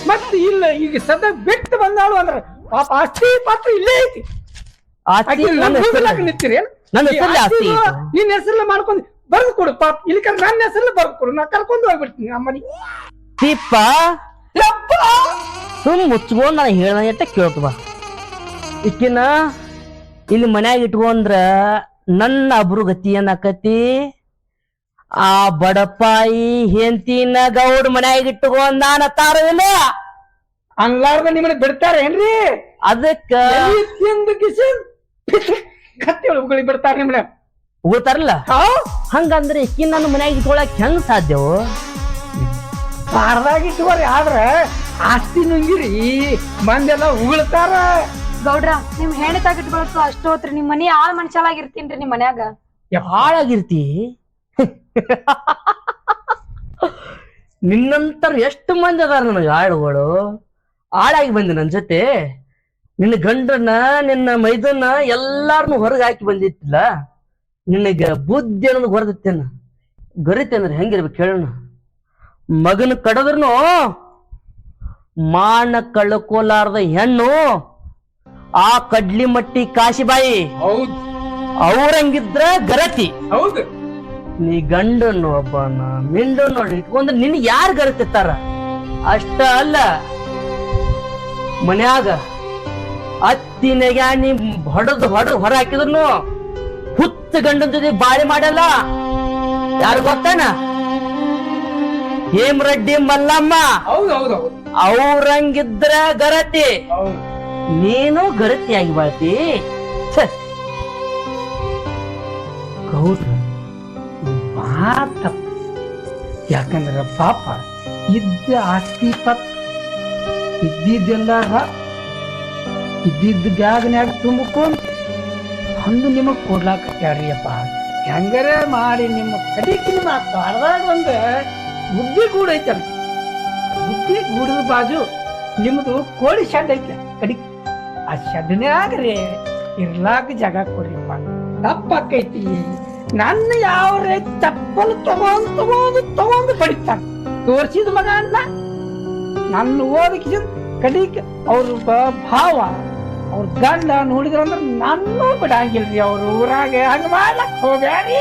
Speaker 5: ಮತ್ತೆ ಇಲ್ಲ ಈಗ ಸದ ಬಿಟ್ಟು ಬಂದಾಳು ಅಂದ್ರ ಪಾಪ ಆಸ್ತಿ ಪಾತ್ರ ಇಲ್ಲೇ ಐತಿ.
Speaker 6: ಆಸ್ತಿ
Speaker 5: ಆಕಿ
Speaker 6: ನನ್ನ
Speaker 5: ನನ್
Speaker 6: ಹೆಸರಲ್ಲಿ-
Speaker 5: ನಿಂತಿರಿ?
Speaker 6: ನನ್ನ ಹೆಸರಲ್ಲಿ ಆಸ್ತಿ
Speaker 5: ಆಸ್ತಿನೂ
Speaker 6: ಐತೆ.
Speaker 5: ನಿನ್ ಹೆಸರಲ್ಲ ಮಾಡ್ಕೊಂಡು ಬರ್ದು ಕೊಡು ಪಾಪ. ಇಲ್ಲಿ ನನ್ನ ಹೆಸರಲ್ಲಿ ಬರ್ದು ಕೊಡು. ನಾ ಕರ್ಕೊಂಡು ಹೋಗ್ಬಿಡ್ತೀನಿ ಅಮ್ಮನಿ
Speaker 6: ತಿಪ್ಪ ಸುಮ್ ಮುಚ್ಕೊಂಡ್ ನಾನು ಹೇಳ ಕೇಳ್ತವ ಇಕ್ಕಿನ ಇಲ್ಲಿ ಮನ್ಯಾಗ ಇಟ್ಕೊಂಡ್ರ ನನ್ನ ಅಬ್ರು ಗತಿ ಏನಾಕತಿ ಆ ಬಡಪಾಯಿ ಹೆಂತಿನ ಗೌಡ್ ಮನ್ಯಾಗ ಇಟ್ಕೊಂಡ್ ನಾನು ತಾರದಿಲ್ಲ
Speaker 5: ಅನ್ಲಾರ್ದ ನಿಮ್ಮನ್ನ ಬಿಡ್ತಾರೆ ಏನ್ರಿ?
Speaker 6: ಅದಕ್ಕ
Speaker 5: ಕತ್ತಿ ಒಳಗೆ ಬಿಡ್ತಾರೆ ನಿಮ್ಮನ್ನ
Speaker 6: ಉಗುಳ್ತಾರಲ್ಲ? ಹಂಗಂದ್ರೆ ಇಕ್ಕಿ ನನ್ನ ಮನ್ಯಾಗ ಇಟ್ಕೊಳಕ್ ಹೆಂಗ್ ಸಾಧ್ಯವು?
Speaker 5: ಬಾರ್ದಾಗ ಇಟ್ಕೋರಿ ಆದ್ರೆ ಆಸ್ತಿ ನುಂಗಿರಿ ಮಂದೆಲ್ಲ ಉಗುಳ್ತಾರ.
Speaker 3: ಗೌಡ್ರ ನಿಮ್ ಹೆಣ್ ತಗಿಟ್ಕೊಳತ್ತು ಅಷ್ಟು ಹೋತ್ರಿ ನಿಮ್ ಮನಿ ಆಳ್ ಮನುಷ್ಯಲಾಗಿರ್ತೀನ್ರಿ ನಿಮ್ ಮನ್ಯಾಗ.
Speaker 6: ಹಾಳಾಗಿರ್ತಿ ನಿನ್ನಂತರ ಎಷ್ಟು ಮಂದಿ ಅದಾರ ನನಗೆ ಆಳುಗಳು? ಆಳಾಗಿ ಬಂದಿ ನನ್ನ ಜೊತೆ? ನಿನ್ನ ಗಂಡನ ನಿನ್ನ ಮೈದನ್ನ ಎಲ್ಲಾರನು ಹೊರಗೆ ಹಾಕಿ ಬಂದಿತ್ತಿಲ್ಲ ನಿನಗೆ ಬುದ್ಧಿ ಅನ್ನೋದು ಹೊರದಿತ್ತೇನ? ಗರಿತೆ ಅಂದ್ರೆ ಹೆಂಗಿರ್ಬೇಕು ಹೇಳೋಣ ಮಗನ ಕಡದ್ರೂ ಮಾನ ಕಳ್ಕೊಲಾರ್ದ ಹೆಣ್ಣು ಆ ಕಡ್ಲಿ ಮಟ್ಟಿ ಕಾಶಿಬಾಯಿ. ಅವ್ರಂಗಿದ್ರ ಗರತಿ.
Speaker 5: ಹೌದು.
Speaker 6: ನೀ ಗಂಡನ್ನು ಒಬ್ಬನ ಮಿಂಡು ನೋಡಿ ಇಟ್ಕೊಂಡ್ರೆ ನಿನ್ ಯಾರು ಗರತಿತ್ತಾರ ಅಷ್ಟ ಅಲ್ಲ. ಮನ್ಯಾಗ ಅತ್ತಿನಗ ನೀ ಹೊಡದ್ ಹೊಡೆದ್ ಹೊರ ಹಾಕಿದ್ರು ಹುತ್ತ ಗಂಡನ ಜೊತೆ ಬಾಳೆ ಮಾಡಲ್ಲ. ಯಾರು ಗೊತ್ತಾನ? ಹೇಮರೆಡ್ಡಿ ಮಲ್ಲಮ್ಮ.
Speaker 5: ಹೌದೌದು. ಹೌದ್ ಹೌದ್.
Speaker 6: ಅವ್ರಂಗಿದ್ರ ಗರತಿ ನೀನು ಗರತಿಯಾಗಿ ಬಾಳ್ತಿ.
Speaker 5: ಗೌಡ್ರ ಮಾತ. ಯಾಕಂದ್ರ ಪಾಪ ಇದ್ದ ಆಸ್ತಿ ಪತ್ ಇದ್ದಿದ್ದೆಲ್ಲ ಇದ್ದಿದ್ದ ಬ್ಯಾಗ್ನ್ಯಾಗ ತುಂಬಿಕೊಂಡು ಅಂದು ನಿಮಗ್ ಕೊಡ್ಲಾಕ ಯಾರಿಯಪ್ಪ ಹೆಂಗರ ಮಾಡಿ ನಿಮ್ಮ ಕಡಿಕೆ ನಿಮ್ಮ ಒಂದು ಒಂದ ಬುದ್ಧಿ ಗೂಡು ಐತಲ್ಲ ಬುದ್ಧಿ ಗೂಡದ ಬಾಜು ನಿಮ್ದು ಕೋಳಿ ಶೆಡ್ ಐತೆ. ಕಡಿ, ಆ ಶೆಡ್ನ್ಯಾಗ ರೀ ಇರ್ಲಾಕ ಜಾಗ ಕೊಡ್ರಿಪ್ಪ ತಪ್ಪಾಕೈತಿ. ನನ್ನ ಯಾವ ರೀತಿ ತಪ್ಪಲು ತಗೊಂಡ್, ತಗೊಂಡು ತಗೊಂಡು ಬಡಿತಾನ. ತೋರ್ಸಿದ ಮಗ ಅನ್ನ ನನ್ನ ಓದಕ್ಕೆ ಕಡಿಗೆ ಅವ್ರ ಭಾವ, ಅವ್ರ ಗಂಡ ನೋಡಿದ್ರಂದ್ರ ನನ್ನೂ ಬಿಡಂಗಿಲ್ರಿ. ಅವ್ರ ಊರಾಗೆ ಹಂಗ ಮಾಡ್ಲಕ್ ಹೋಗ್ಯಾರಿ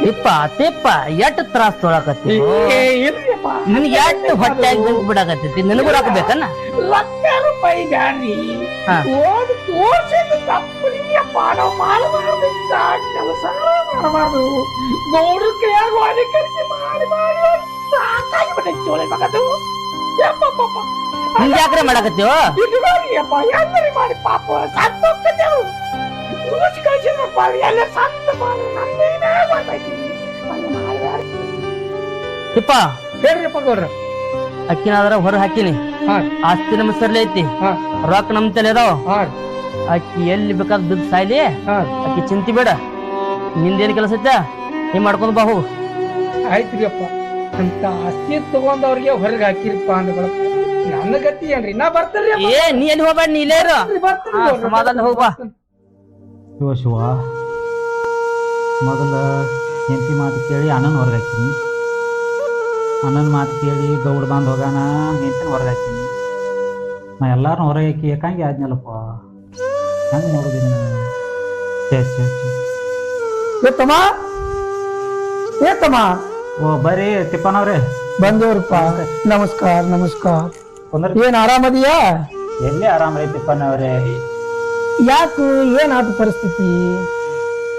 Speaker 6: ತಿಪ್ಪ ತಿಪ್ಪ ಎಷ್ಟ್ ತ್ರಾಸ ತೊಳಕತ್ತಿ?
Speaker 5: ಏ, ಇಲ್ರಿಪ್ಪ.
Speaker 6: ನಿನ್ಗೆ ಎಷ್ಟು ಹೊಟ್ಟೆ ಬಿಡಾಕತ್ತೈತಿ? ನಿನಗೂ ಹಾಕಬೇಕನ್ನ
Speaker 5: ಲಕ್ಷ ರೂಪಾಯಿ ಗಾಡಿ
Speaker 6: ಹಾ.
Speaker 5: ಓದ್ ನಾವು ಮಾಡಬಾರ್ದು ಕೆಲಸ ಮಾಡಬಾರ್ದು. ಗೌಡ್ರ ಕೈಯಾಗ ವಾಡಿ ಖರ್ಚು ಮಾಡಿ ಮಾಡಿ ಮಾಡಿ. ಸಾಕಾಗಿ ಬಿಟ್ಟೈತಿ ಚೋಳೆ ಮಗದು ಯಪ್ಪಪ್ಪಪ್ಪ.
Speaker 6: ನಿಂಗೆ ಯಾಕ್ರೆ ಮಾಡಾಕತ್ತೀವ?
Speaker 5: ಇದು ಅಪ್ಪ ಎಲ್ಲರಿ ಮಾಡಿ ಪಾಪ. ಸತ್ತ ಹೋಗ್ತೇವೆ ಎಲ್ಲ ಸತ್ತ.
Speaker 6: ತಿಪ್ಪ
Speaker 5: ಹೇಳ್ರಿಪ್ಪ ಗೌಡ್ರ.
Speaker 6: ಅಕ್ಕಿನಾದ್ರ ಹೊರ ಹಾಕಿನಿ.
Speaker 5: ಹಾ.
Speaker 6: ಆಸ್ತಿ ನಮ್ಮ ಸರ್ಲಿ ಐತಿ.
Speaker 5: ಹಾ.
Speaker 6: ರೊಕ್ಕ ನಮ್ ತಲೆ ಅದಾವ.
Speaker 5: ಹಾ.
Speaker 6: ಅಕ್ಕಿ ಎಲ್ಲಿ ಬೇಕಾದ್ ದುಡ್ಡು ಸಾಯ್ಲಿ.
Speaker 5: ಹಾ.
Speaker 6: ಅಕ್ಕಿ ಚಿಂತಿ ಬೇಡ. ನಿಂದೇನ್ ಕೆಲಸ ಐತ? ನೀ ಮಾಡ್ಕೊಂಡ್ ಬಾ ಹೋಗು.
Speaker 5: ಆಯ್ತು ಅಪ್ಪ ಅಂತ ಆಸ್ತಿ ತಗೊಂಡವ್ರಿಗೆ ಹೊರಗೆ ಹಾಕಿರಪ್ಪ ಅಂದ್ಕೊಳ ನನ್ನ ಗತಿ ಏನ್ರಿ? ನಾ ಬರ್ತಾರ
Speaker 6: ಏ ನೀ ಎಲ್ಲಿ ಹೋಗ್ಬೇಡ? ನೀ ಇಲ್ಲೇ ಇರು. ಸಮಾಧಾನ ಹೋಗ್ ಬಾ.
Speaker 4: ಶಿವ ಮೊದಲ ಹೆಂಡತಿ ಮಾತು ಕೇಳಿ ಅಣ್ಣನ ಹೊರಗೆ ಹಾಕಿನಿ ಅಣ್ಣನ ಮಾತು ಕೇಳಿ ಗೌಡ ಬಂದು ಹೋಗೋಣ ಹೆಂಡತಿನ ಹೊರಗೆ ಹಾಕಿನಿ ನಾ ಎಲ್ಲಾರು ಹೊರಗೆ ಹಾಕಿ ಏಕಾಂಗಿ ಆದ್ನಲ್ಲಪ್ಪ. ಹೆಂಗೆ ಮಾಡೋದಿನ ಸರಿ ಸರಿ ಏತಮ್ಮ
Speaker 5: ಏ ತಮ್ಮ ಏ ತಮ್ಮ.
Speaker 4: ಓ ಬರ್ರಿ ತಿಪ್ಪನವ್ರೆ
Speaker 5: ಬಂದವ್ರಪ್ಪ ನಮಸ್ಕಾರ. ನಮಸ್ಕಾರ
Speaker 4: ಏನು
Speaker 5: ಏನ್ ಆರಾಮದಿಯಾ?
Speaker 4: ಎಲ್ಲಿ ಆರಾಮ್ರಿ ತಿಪ್ಪನವ್ರೆ
Speaker 5: ಯಾಕು ಏನಾದ ಪರಿಸ್ಥಿತಿ?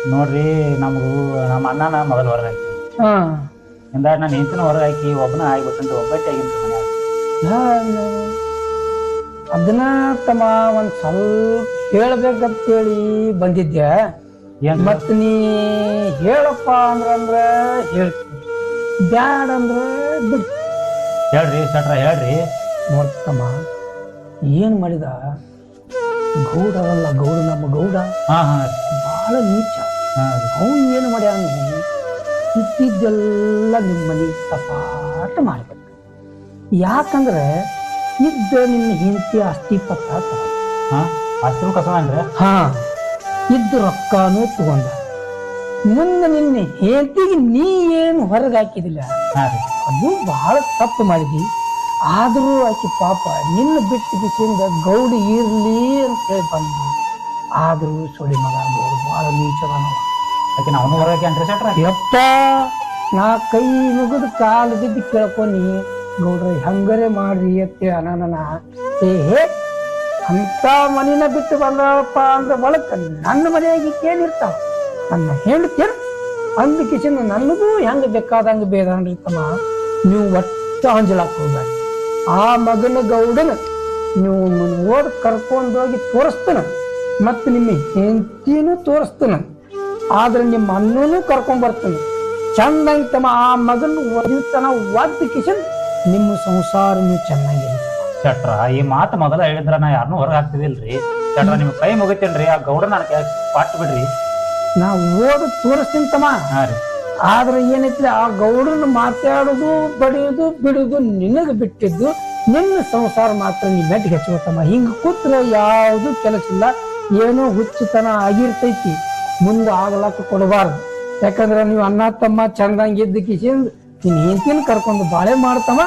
Speaker 4: ನೋಡ್ರಿ ನಮಗೂ ನಮ್ಮ ಅಣ್ಣನ ಮೊದಲು ಹೊರಗೆ ಹಾಕಿ.
Speaker 5: ಹಾ.
Speaker 4: ಇಂದ ನಾನು ಹೆಂಡತಿನ ಹೊರಗೆ ಹಾಕಿ ಒಬ್ಬನ ಆಗ್ಬೇಕಂತ ಒಬ್ಬಟ್ಟೆ ಆಗಿನ್ರಿ ಮನ್ಯಾಗ.
Speaker 5: ನಾನು ಅದನ್ನ ತಮ್ಮ ಒಂದ್ ಸ್ವಲ್ಪ ಹೇಳ್ಬೇಕಂತೇಳಿ ಬಂದಿದ್ದೆ
Speaker 4: ಏನ್
Speaker 5: ಮತ್ ನೀ ಹೇಳಪ್ಪ ಅಂದ್ರ ಅಂದ್ರೆ ಹೇಳ್ತೀನಿ ಬ್ಯಾಡ ಅಂದ್ರೆ ಬಿಡ್.
Speaker 4: ಹೇಳ್ರಿ ಸಟ್ರ ಹೇಳ್ರಿ.
Speaker 5: ನೋಡ್ತಮ್ಮ ಏನ್ ಮಾಡಿದ? ಗೌಡ ಅಲ್ಲ ಗೌಡ ನಮ್ಮ ಗೌಡ.
Speaker 4: ಹಾ ಹಾ.
Speaker 5: ಬಹಳ ನೀಚ.
Speaker 4: ಹಾ.
Speaker 5: ಅವನು ಏನು ಮಾಡ್ಯ ಇದ್ದಿದ್ದೆಲ್ಲ ನಿಮ್ಮ ಮನೆ ಸಪಾಟ ಮಾಡ್ಬೇಕು. ಯಾಕಂದ್ರೆ ಇದ್ದ ನಿನ್ನ ಹೆಂಡತಿ ಆಸ್ತಿ ಪತ್ರ ತಗೊಂಡ.
Speaker 4: ಕಸ ಅಂದ್ರೆ
Speaker 5: ಹಾ. ಇದ್ದ ರೊಕ್ಕನೂ ತಗೊಂಡ ಮುಂದೆ ನಿನ್ನ ಹೆಂಡತಿಗೆ ನೀ ಏನು ಹೊರಗೆ ಹಾಕಿದಿಲ್ಲ
Speaker 4: ಹಾ
Speaker 5: ಅದು ಬಹಳ ತಪ್ಪು ಮಾಡಿದಿ. ಆದರೂ ಆಕೆ ಪಾಪ ನಿನ್ನ ಬಿಟ್ಟು ಬಿಸಿಯಿಂದ ಗೌಡಿ ಇರಲಿ ಅಂತ ಹೇಳಿ ಬಂದು ಆದರೂ ಸುಳಿ ಮಗ ಗೌಡ ಬಹಳ ನೀಚದನವ
Speaker 4: ಆಕೆ ನಾವು ಹೊರಗೆ ಹಾಕ್ಯಾನ್ರಿ ಶಟ್ರ
Speaker 5: ಯಪ್ಪ ನಾ ಕೈ ಮುಗಿದು ಕಾಲು ಬಿದ್ದು ಕೇಳ್ಕೊನಿ ಗೌಡ್ರ ಹಂಗರೆ ಮಾಡ್ರಿ ಅತ್ತೆ ಅನನನ. ಏ ಹೇ ಅಂತ ಮನಿನ ಬಿಟ್ಟು ಬಂದಪ್ಪ ಅಂದ್ರೆ ಒಳಕ್ಕೆ ನನ್ನ ಮನೆಯಾಗಿ ಕೇಳಿರ್ತಾವ ನನ್ನ ಹೇಳ್ತೇನೆ ಅಂದ ಕಿಶನ್ ನನಗೂ ಹೆಂಗ ಬೇಕಾದಂಗ ಅನ್ರಿ ತಮ್ಮ ನೀವು ಒಟ್ಟ ಅಂಜಲಾಕ್ ಹೋಗ್ಬೇಡಿ. ಆ ಮಗನ ಗೌಡನ ನೀವು ಓದ್ ಕರ್ಕೊಂಡೋಗಿ ತೋರಿಸ್ತಾನ. ಮತ್ತು ನಿಮ್ಮ ಹೆಂಡತಿನೂ ತೋರಿಸ್ತಾನ. ಆದ್ರೆ ನಿಮ್ಮ ಅಣ್ಣನೂ ಕರ್ಕೊಂಡ್ ಬರ್ತಾನೆ. ಚಂದಂಗ್ ತಮ್ಮ ಆ ಮಗನ ಒದಿತನ ಒದ್ದು ಕಿಶನ್ ನಿಮ್ಮ ಸಂಸಾರನು ನೀವು
Speaker 4: ಚಟ್ರ ಈ ಮಾತು ಮೊದಲ ಹೇಳಿದ್ರ ನಾ ಯಾರನ್ನೂ ಹೊರಗೆ ಹಾಕ್ತಿದಿಲ್ರಿ. ಚಟ್ರ ನಿಮ್ಮ ಕೈ ಮುಗಿತೇನ್ರಿ ಆ ಗೌಡ ನಾನು ಪಾಟ್ ಬಿಡ್ರಿ.
Speaker 5: ನಾ ಓದ್ ತೋರಿಸ್ತೀನಿ ತಮ್ಮ.
Speaker 4: ಹಾ ರೀ.
Speaker 5: ಆದ್ರೆ ಏನೈತಿ ಆ ಗೌಡನ ಮಾತಾಡುದು ಬಡಿಯುದು ಬಿಡುದು ನಿನಗೆ ಬಿಟ್ಟಿದ್ದು ನಿನ್ನ ಸಂಸಾರ ಮಾತ್ರ ನೀ ಮೆಟ್ಟಿಗೆ ಹಚ್ಕೋತಮ್ಮ ಹಿಂಗ ಕೂತ್ರೆ ಯಾವುದು ಕೆಲಸ ಇಲ್ಲ. ಏನೋ ಹುಚ್ಚುತನ ಆಗಿರ್ತೈತಿ. ಮುಂದೆ ಆಗ್ಲಕ್ಕ ಕೊಡಬಾರ್ದು. ಯಾಕಂದ್ರೆ ನೀವು ಅಣ್ಣ ತಮ್ಮ ಚಂದಂಗೆ ಇದ್ದ ಕಿಶಿಂದ ನಿನ್ ಹೆಂಡತಿನ ಕರ್ಕೊಂಡು ಬಾಳೆ ಮಾಡ್ತಮ್ಮ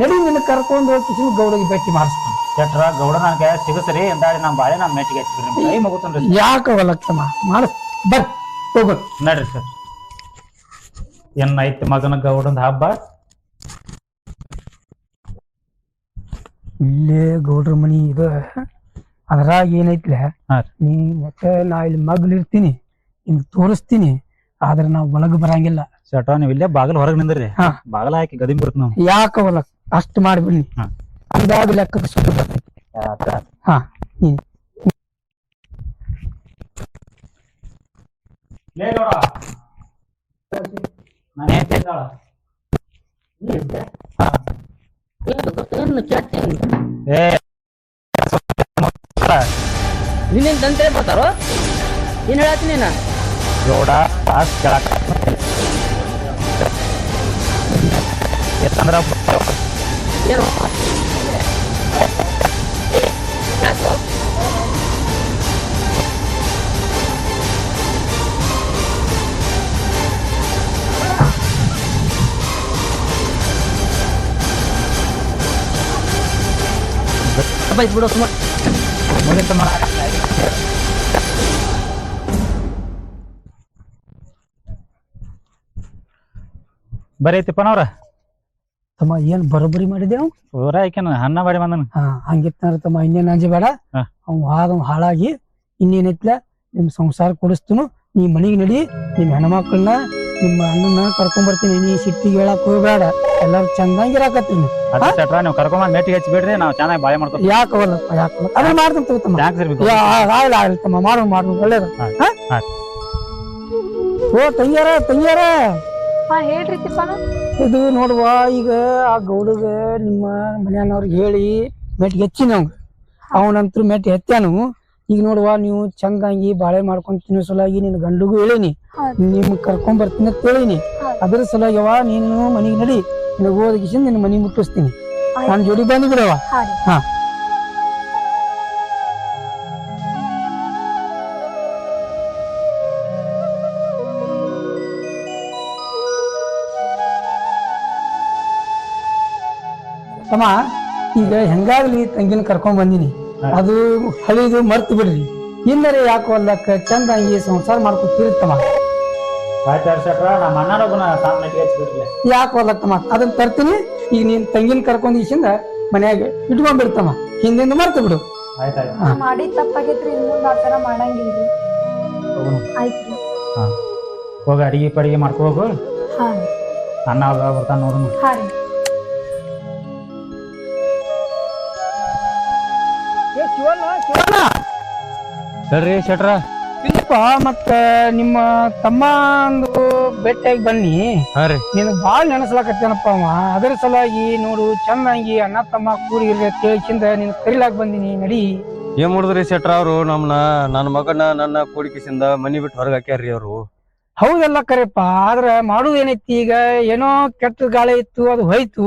Speaker 5: ನಡಿ ನಿನ್ನ ಕರ್ಕೊಂಡು ಹೋಗಿ ಕಿಶಿಂದ ಗೌಡಗೆ ಭೇಟಿ ಮಾಡಿಸ್ತಾನ.
Speaker 4: ಗೌಡ ನನ್ ಕೈ ಸಿಗಸ್ರಿ ಎಂದಾಡಿ ನಮ್ ಬಾಳೆ ನಮ್ ಮೆಟ್ಟಿಗೆ ಕೈ ಮುಗುತ್ತನ್ರಿ
Speaker 5: ಯಾಕ ಅವಲತ್ತಮ್ಮ ಮಾಡಿಸ್ ಬರ್ ಹೋಗ್ಬೇಕು
Speaker 4: ನಡ್ರಿ ಸರ್. ಏನ್ ಐತಿ ಮಗನ ಗೌಡಂದ ಹಬ್ಬ?
Speaker 5: ಇಲ್ಲೇ ಗೌಡ್ರ ಮನಿ ಇದು. ಅದ್ರಾಗ ಏನೈತ್ಲೆ?
Speaker 4: ಹಾ. ರೀ.
Speaker 5: ನೀ ಮತ್ತೆ ನಾ ಇಲ್ಲಿ ಮಗ್ಲಿರ್ತೀನಿ ಇರ್ತೀನಿ ಇಲ್ಲಿ ತೋರಿಸ್ತೀನಿ ಆದ್ರೆ ನಾವು ಒಳಗ್ ಬರಂಗಿಲ್ಲ.
Speaker 4: ಶೆಟ್ರ ನೀವ್ ಇಲ್ಲೇ ಬಾಗಲ್ ಹೊರಗ್ ನಿಂದ್ರಿ.
Speaker 5: ಹಾ.
Speaker 4: ಬಾಗಲ ಹಾಕಿ ಗದಿ ಬಿಡ್ತ ನಾವು.
Speaker 5: ಯಾಕವಲ್ಲ ಅಷ್ಟು ಮಾಡ್ಬಿಡ್ನಿ.
Speaker 4: ಹಾ.
Speaker 5: ಅಂದಾಗ ಲೆಕ್ಕದ ಬರ್ತೈತಿ ಹಾ ನೀನ್.
Speaker 4: ಲೇ ಗೌಡ ನಾನು ಏನ್ ತಿಂದಾಳ
Speaker 6: ಏನು ಕೆಟ್ಟ
Speaker 4: ಏ
Speaker 6: ನೀನೇನ್ ತಂತೆ ಬರ್ತಾರೋ ಏನ್ ಹೇಳತ್ತೀನಿ ನೀನ?
Speaker 4: ಗೌಡ ಪಾಸ್ ಕೆಳಕ ಎತ್ತಂದ್ರ
Speaker 6: ಏನು ಬೈತ್ ಬಿಡೋ ಸುಮಾರು
Speaker 4: ಮುಗಿತ ಬರೀ
Speaker 5: ತಮ್ಮ ಏನ್ ಬರೋಬ್ಬರಿ ಮಾಡಿದೆವು
Speaker 4: ಊರ ಆಯ್ಕೆನ ಅನ್ನ ಮಾಡಿ ಬಂದನ.
Speaker 5: ಹಾ ಹಂಗಿತ್ತಂದ್ರ ತಮ್ಮ ಇನ್ನೇನ್ ಅಂಜಿ ಬೇಡ.
Speaker 4: ಹಾ.
Speaker 5: ಅವ್ ಹಾಗ ಹಾಳಾಗಿ ಇನ್ನೇನೈತ್ಲ ನಿಮ್ ಸಂಸಾರ ಕೊಡಿಸ್ತನು ನೀ ಮನಿಗೆ ನಡಿ ನಿಮ್ ಹೆಣ್ಮಕ್ಳನ್ನ ನಿಮ್ಮ ಅಣ್ಣನ ಕರ್ಕೊಂಡ್ ಬರ್ತೀನಿ. ನೀ ಸಿಟ್ಟಿಗೆ ಹೇಳಕ್ ಹೋಗ್ಬೇಡ. ಎಲ್ಲಾರು ಚಂದಂಗಿ ಇರಕತ್ತೀನಿ
Speaker 4: ಅದ ಶೆಟ್ರ ನೀವು ಕರ್ಕೊಂಡ್ ಮೆಟ್ಟಿಗೆ ಹಚ್ಚಿ ಬಿಡ್ರಿ ನಾವು ಚೆನ್ನಾಗಿ ಬಾಳೆ ಮಾಡ್ಕೊತೀವಿ.
Speaker 5: ಯಾಕವಲ್ಲಪ್ಪ ಯಾಕವಲ್ಲ ಅದನ್ನ ಮಾಡ್ತೀನಿ ತಗೋ ತಮ್ಮ.
Speaker 4: ಥ್ಯಾಂಕ್ಸ್ ಇರ್ಬೇಕು
Speaker 5: ಯಾ, ತಮ್ಮ. ಮಾಡು ಮಾಡು ಒಳ್ಳೇದು.
Speaker 4: ಹಾ,
Speaker 5: ಹಾ?
Speaker 4: ಹಾ.
Speaker 5: ಓ ತಂಗ್ಯಾರ ತಂಗ್ಯಾರ.
Speaker 3: ಹಾ ಹೇಳ್ರಿ ತಿಪ್ಪನ
Speaker 5: ಇದು ನೋಡುವ ಈಗ ಆ ಗೌಡಗ ನಿಮ್ಮ ಮನೆಯವ್ರಿಗೆ ಹೇಳಿ ಮೆಟ್ಟಿಗೆ ಹೆಚ್ಚಿನ ಅವನಂತ್ರ ಅವನಂತೂ ಮೆಟ್ಟಿ ಎತ್ತಾನು ಈಗ ನೋಡುವ ನೀವು ಚಂದಂಗಿ ಬಾಳೆ ಮಾಡ್ಕೊಂಡ್ ತಿನ್ನೋ ಸಲುವಾಗಿ ನಿನ್ ಗಂಡುಗೂ ಹೇಳಿನಿ. ನಿಮ್ ಕರ್ಕೊಂಡ್ ಬರ್ತೀನಿ ಅಂತ ಹೇಳಿನಿ. ಅದ್ರ ಸಲುವಾಗಿ ಅವ ನೀನು ಮನಿಗೆ ನಡಿ. ನಿನಗೆ ಓದಗಿಸಿ ನಿನ್ನ ಮನಿ ಮುಟ್ಟಿಸ್ತೀನಿ. ನಾನು ಜೋಡಿ ಬಂದಿದ್ರವ
Speaker 3: ಹಾ.
Speaker 5: ತಮ್ಮ ಈಗ ಹೆಂಗಾಗ್ಲಿ ತಂಗಿನ ಕರ್ಕೊಂಡ್ ಬಂದಿನಿ. ಅದು ಹಳಿದು ಮರ್ತು ಬಿಡ್ರಿ. ಇನ್ನರೆ ಯಾಕೋ ಅಲ್ಲಕ್ಕ ಈ ಸಂಸಾರ
Speaker 4: ಆಯ್ತು ಶೆಟ್ರ ನಮ್ಮ ಅಣ್ಣನೊಬ್ಬನ
Speaker 5: ಯಾಕೋ ಅಲ್ಲತ್ತಮ್ಮ ಅದನ್ನ ತರ್ತೀನಿ. ಈಗ ನೀನ್ ತಂಗಿನ ಕರ್ಕೊಂಡ್ ಈಸಿಂದ ಮನ್ಯಾಗ ಇಟ್ಕೊಂಡ್ಬಿಡ್ತಮ್ಮ. ಹಿಂದಿಂದ ಮರ್ತು ಬಿಡು.
Speaker 3: ಹೋಗ ತಪ್ಪಾಗೈತ್ರಿ ಮಾಡಂಗಿಲ್ರಿ.
Speaker 4: ಹೋಗಿ ಅಡಿಗೆ ಪಡಿಗೆ ಮಾಡ್ಕೊ ಹೋಗು.
Speaker 3: ಹಾ.
Speaker 4: ಅಣ್ಣ ಅವಾಗ ಬರ್ತಾನ ನೋಡೋಣ
Speaker 3: ಹಾ ರೀ.
Speaker 1: ಹೇಳ್ರಿ ಶೆಟ್ರ.
Speaker 5: ಇಲ್ಲಪ್ಪ ಮತ್ತ ನಿಮ್ಮ ತಮ್ಮ ಒಂದು ಭೇಟಿಯಾಗಿ ಬನ್ನಿ.
Speaker 1: ಹಾ ರೀ.
Speaker 5: ನಿನಗ್ ಬಾಳ ನೆನಸ್ಲಾಕತ್ತೇನಪ್ಪ ಅವ. ಅದ್ರ ಸಲುವಾಗಿ ನೋಡು ಚೆನ್ನಾಗಿ ಅಣ್ಣ ತಮ್ಮ ಕೂಡಿ ಕೇಳಿಸಿಂದ ನಿನ್ ಕರಿಲಾಕ್ ಬಂದಿನಿ ನಡಿ.
Speaker 1: ಏನ್ ಮಾಡಿದ್ರಿ ಶೆಟ್ರ ಅವ್ರು? ನಮ್ನ ನನ್ನ ಮಗನ ನನ್ನ ಕೂಡಿಕಿಸಿಂದ ಮನಿ ಬಿಟ್ಟು ಹೊರಗೆ ಹಾಕ್ಯಾರ್ರಿ ಅವ್ರು.
Speaker 5: ಹೌದಲ್ಲ ಕರೆಪ್ಪ ಆದ್ರ ಮಾಡುದು ಏನೈತಿ ಈಗ? ಏನೋ ಕೆಟ್ಟ ಗಾಳಿ ಇತ್ತು ಅದು ಹೋಯ್ತು.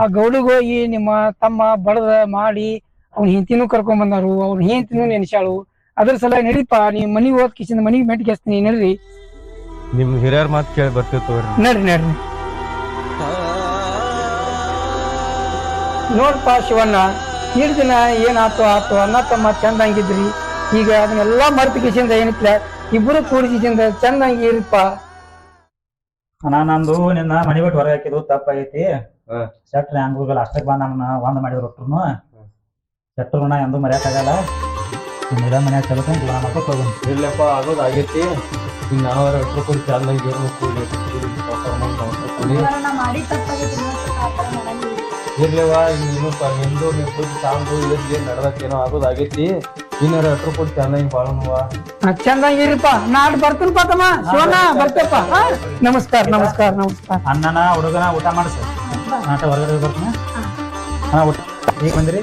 Speaker 5: ಆ ಗೌಡಿಗ್ ಹೋಗಿ ನಿಮ್ಮ ತಮ್ಮ ಬಡದ ಮಾಡಿ ಅವ್ನ ಹೆಂಡತಿನೂ ಕರ್ಕೊಂಡ್ ಬಂದಾರು ಅವ್ನ ಹೆಂಡತಿನೂ ನೆನ್ಸಾಳು ಅದ್ರ ಸಲ ನಡೀಪ ನೀ ಮನಿಗ್ ಹೋದ್ ಕಿಶಿಂದ ಮನಿಗ್ ಮೆಟ್ಟಿಗೆ ಹಚ್ತೀನಿ ನಡ್ರಿ.
Speaker 1: ನಿಮ್ ಹಿರಿಯರ್ ಮಾತು ಕೇಳಿ ಬರ್ತೀವಿ ತಗೋರಿ.
Speaker 5: ನಡ್ರಿ ನಡ್ರಿ. ನೋಡ್ಪ ಶಿವಣ್ಣ ಇಡ್ ದಿನ ಏನಾತು ಆತು ಅನ್ನ ತಮ್ಮ ಚಂದಂಗಿದ್ರಿ ಈಗ ಅದನ್ನೆಲ್ಲ ಮರ್ತು ಕಿಶಿಂದ ಏನಿಲ್ಲ ಇಬ್ಬರು ಕೂಡಿ ಕಿಸಿಂದ ಚಂದಂಗಿ ಇರಪ್ಪ.
Speaker 4: ಅಣ್ಣ ನಂದು ನಿನ್ನ ಮನಿ ಬಿಟ್ಟು ಹೊರಗೆ ಹಾಕಿದ್ದು ತಪ್ಪಾಗೈತಿ
Speaker 1: ಐತಿ
Speaker 4: ಶೆಟ್ರ್ ಹ್ಯಾಂಗ್ ಅಷ್ಟಕ್ಕೆ ಬಂದ ನಮ್ಮನ್ನ ಒಂದ್ ಮಾಡಿದ್ರು ಒಟ್ರು ಶೆಟ್ರು ಎಂದು ಮರ್ಯಾಕಾಗಲ್ಲ ನಿಮ್ಮಿದ ಮನ್ಯಾಗ ಚಲೋ ನಾನು ಮಾಡ್ಕೊತ ಹೋಗೋಣ
Speaker 1: ಇಲ್ಲಪ್ಪ ಆಗೋದಾಗೈತಿ ಈಗ ನಾವು ಹತ್ರ ಕೊಡಿ ಚೆನ್ನಾಗಿ ಏನು ಕೂಡಿ ಕೂಡಿ
Speaker 3: ಮಾಡಿ
Speaker 1: ಇರ್ಲಿವ ನೀನು ನಿಂದು ನೀವು ಕೂಡಿ ಸಾಂದು ಇರ್ಲಿ ನಡ್ದಕ್ಕೇನೋ ಆಗೋದಾಗೈತಿ ಆಗೈತಿ ಇನ್ನರ ಅಟ್ರು ಕೂಡಿ ಚೆನ್ನಾಗಿ ಬಾಳೋಣವ
Speaker 5: ಚಂದಂಗಿ ಇರಪ್ಪ ನಾಡ್ ಬರ್ತೀನಪ್ಪ ತಮ್ಮ ಶಿವಣ್ಣ ಬರ್ತೇಪ್ಪ ಹಾ? ನಮಸ್ಕಾರ ನಮಸ್ಕಾರ ನಮಸ್ಕಾರ
Speaker 4: ಅಣ್ಣನ ಹುಡುಗನ ಊಟ ಮಾಡಿಸ್. ನಾಟ ಹೊರಗಡೆ ಬರ್ತೀನಿ ಹಾ. ಊಟ. ಈಗ ಬಂದಿರಿ?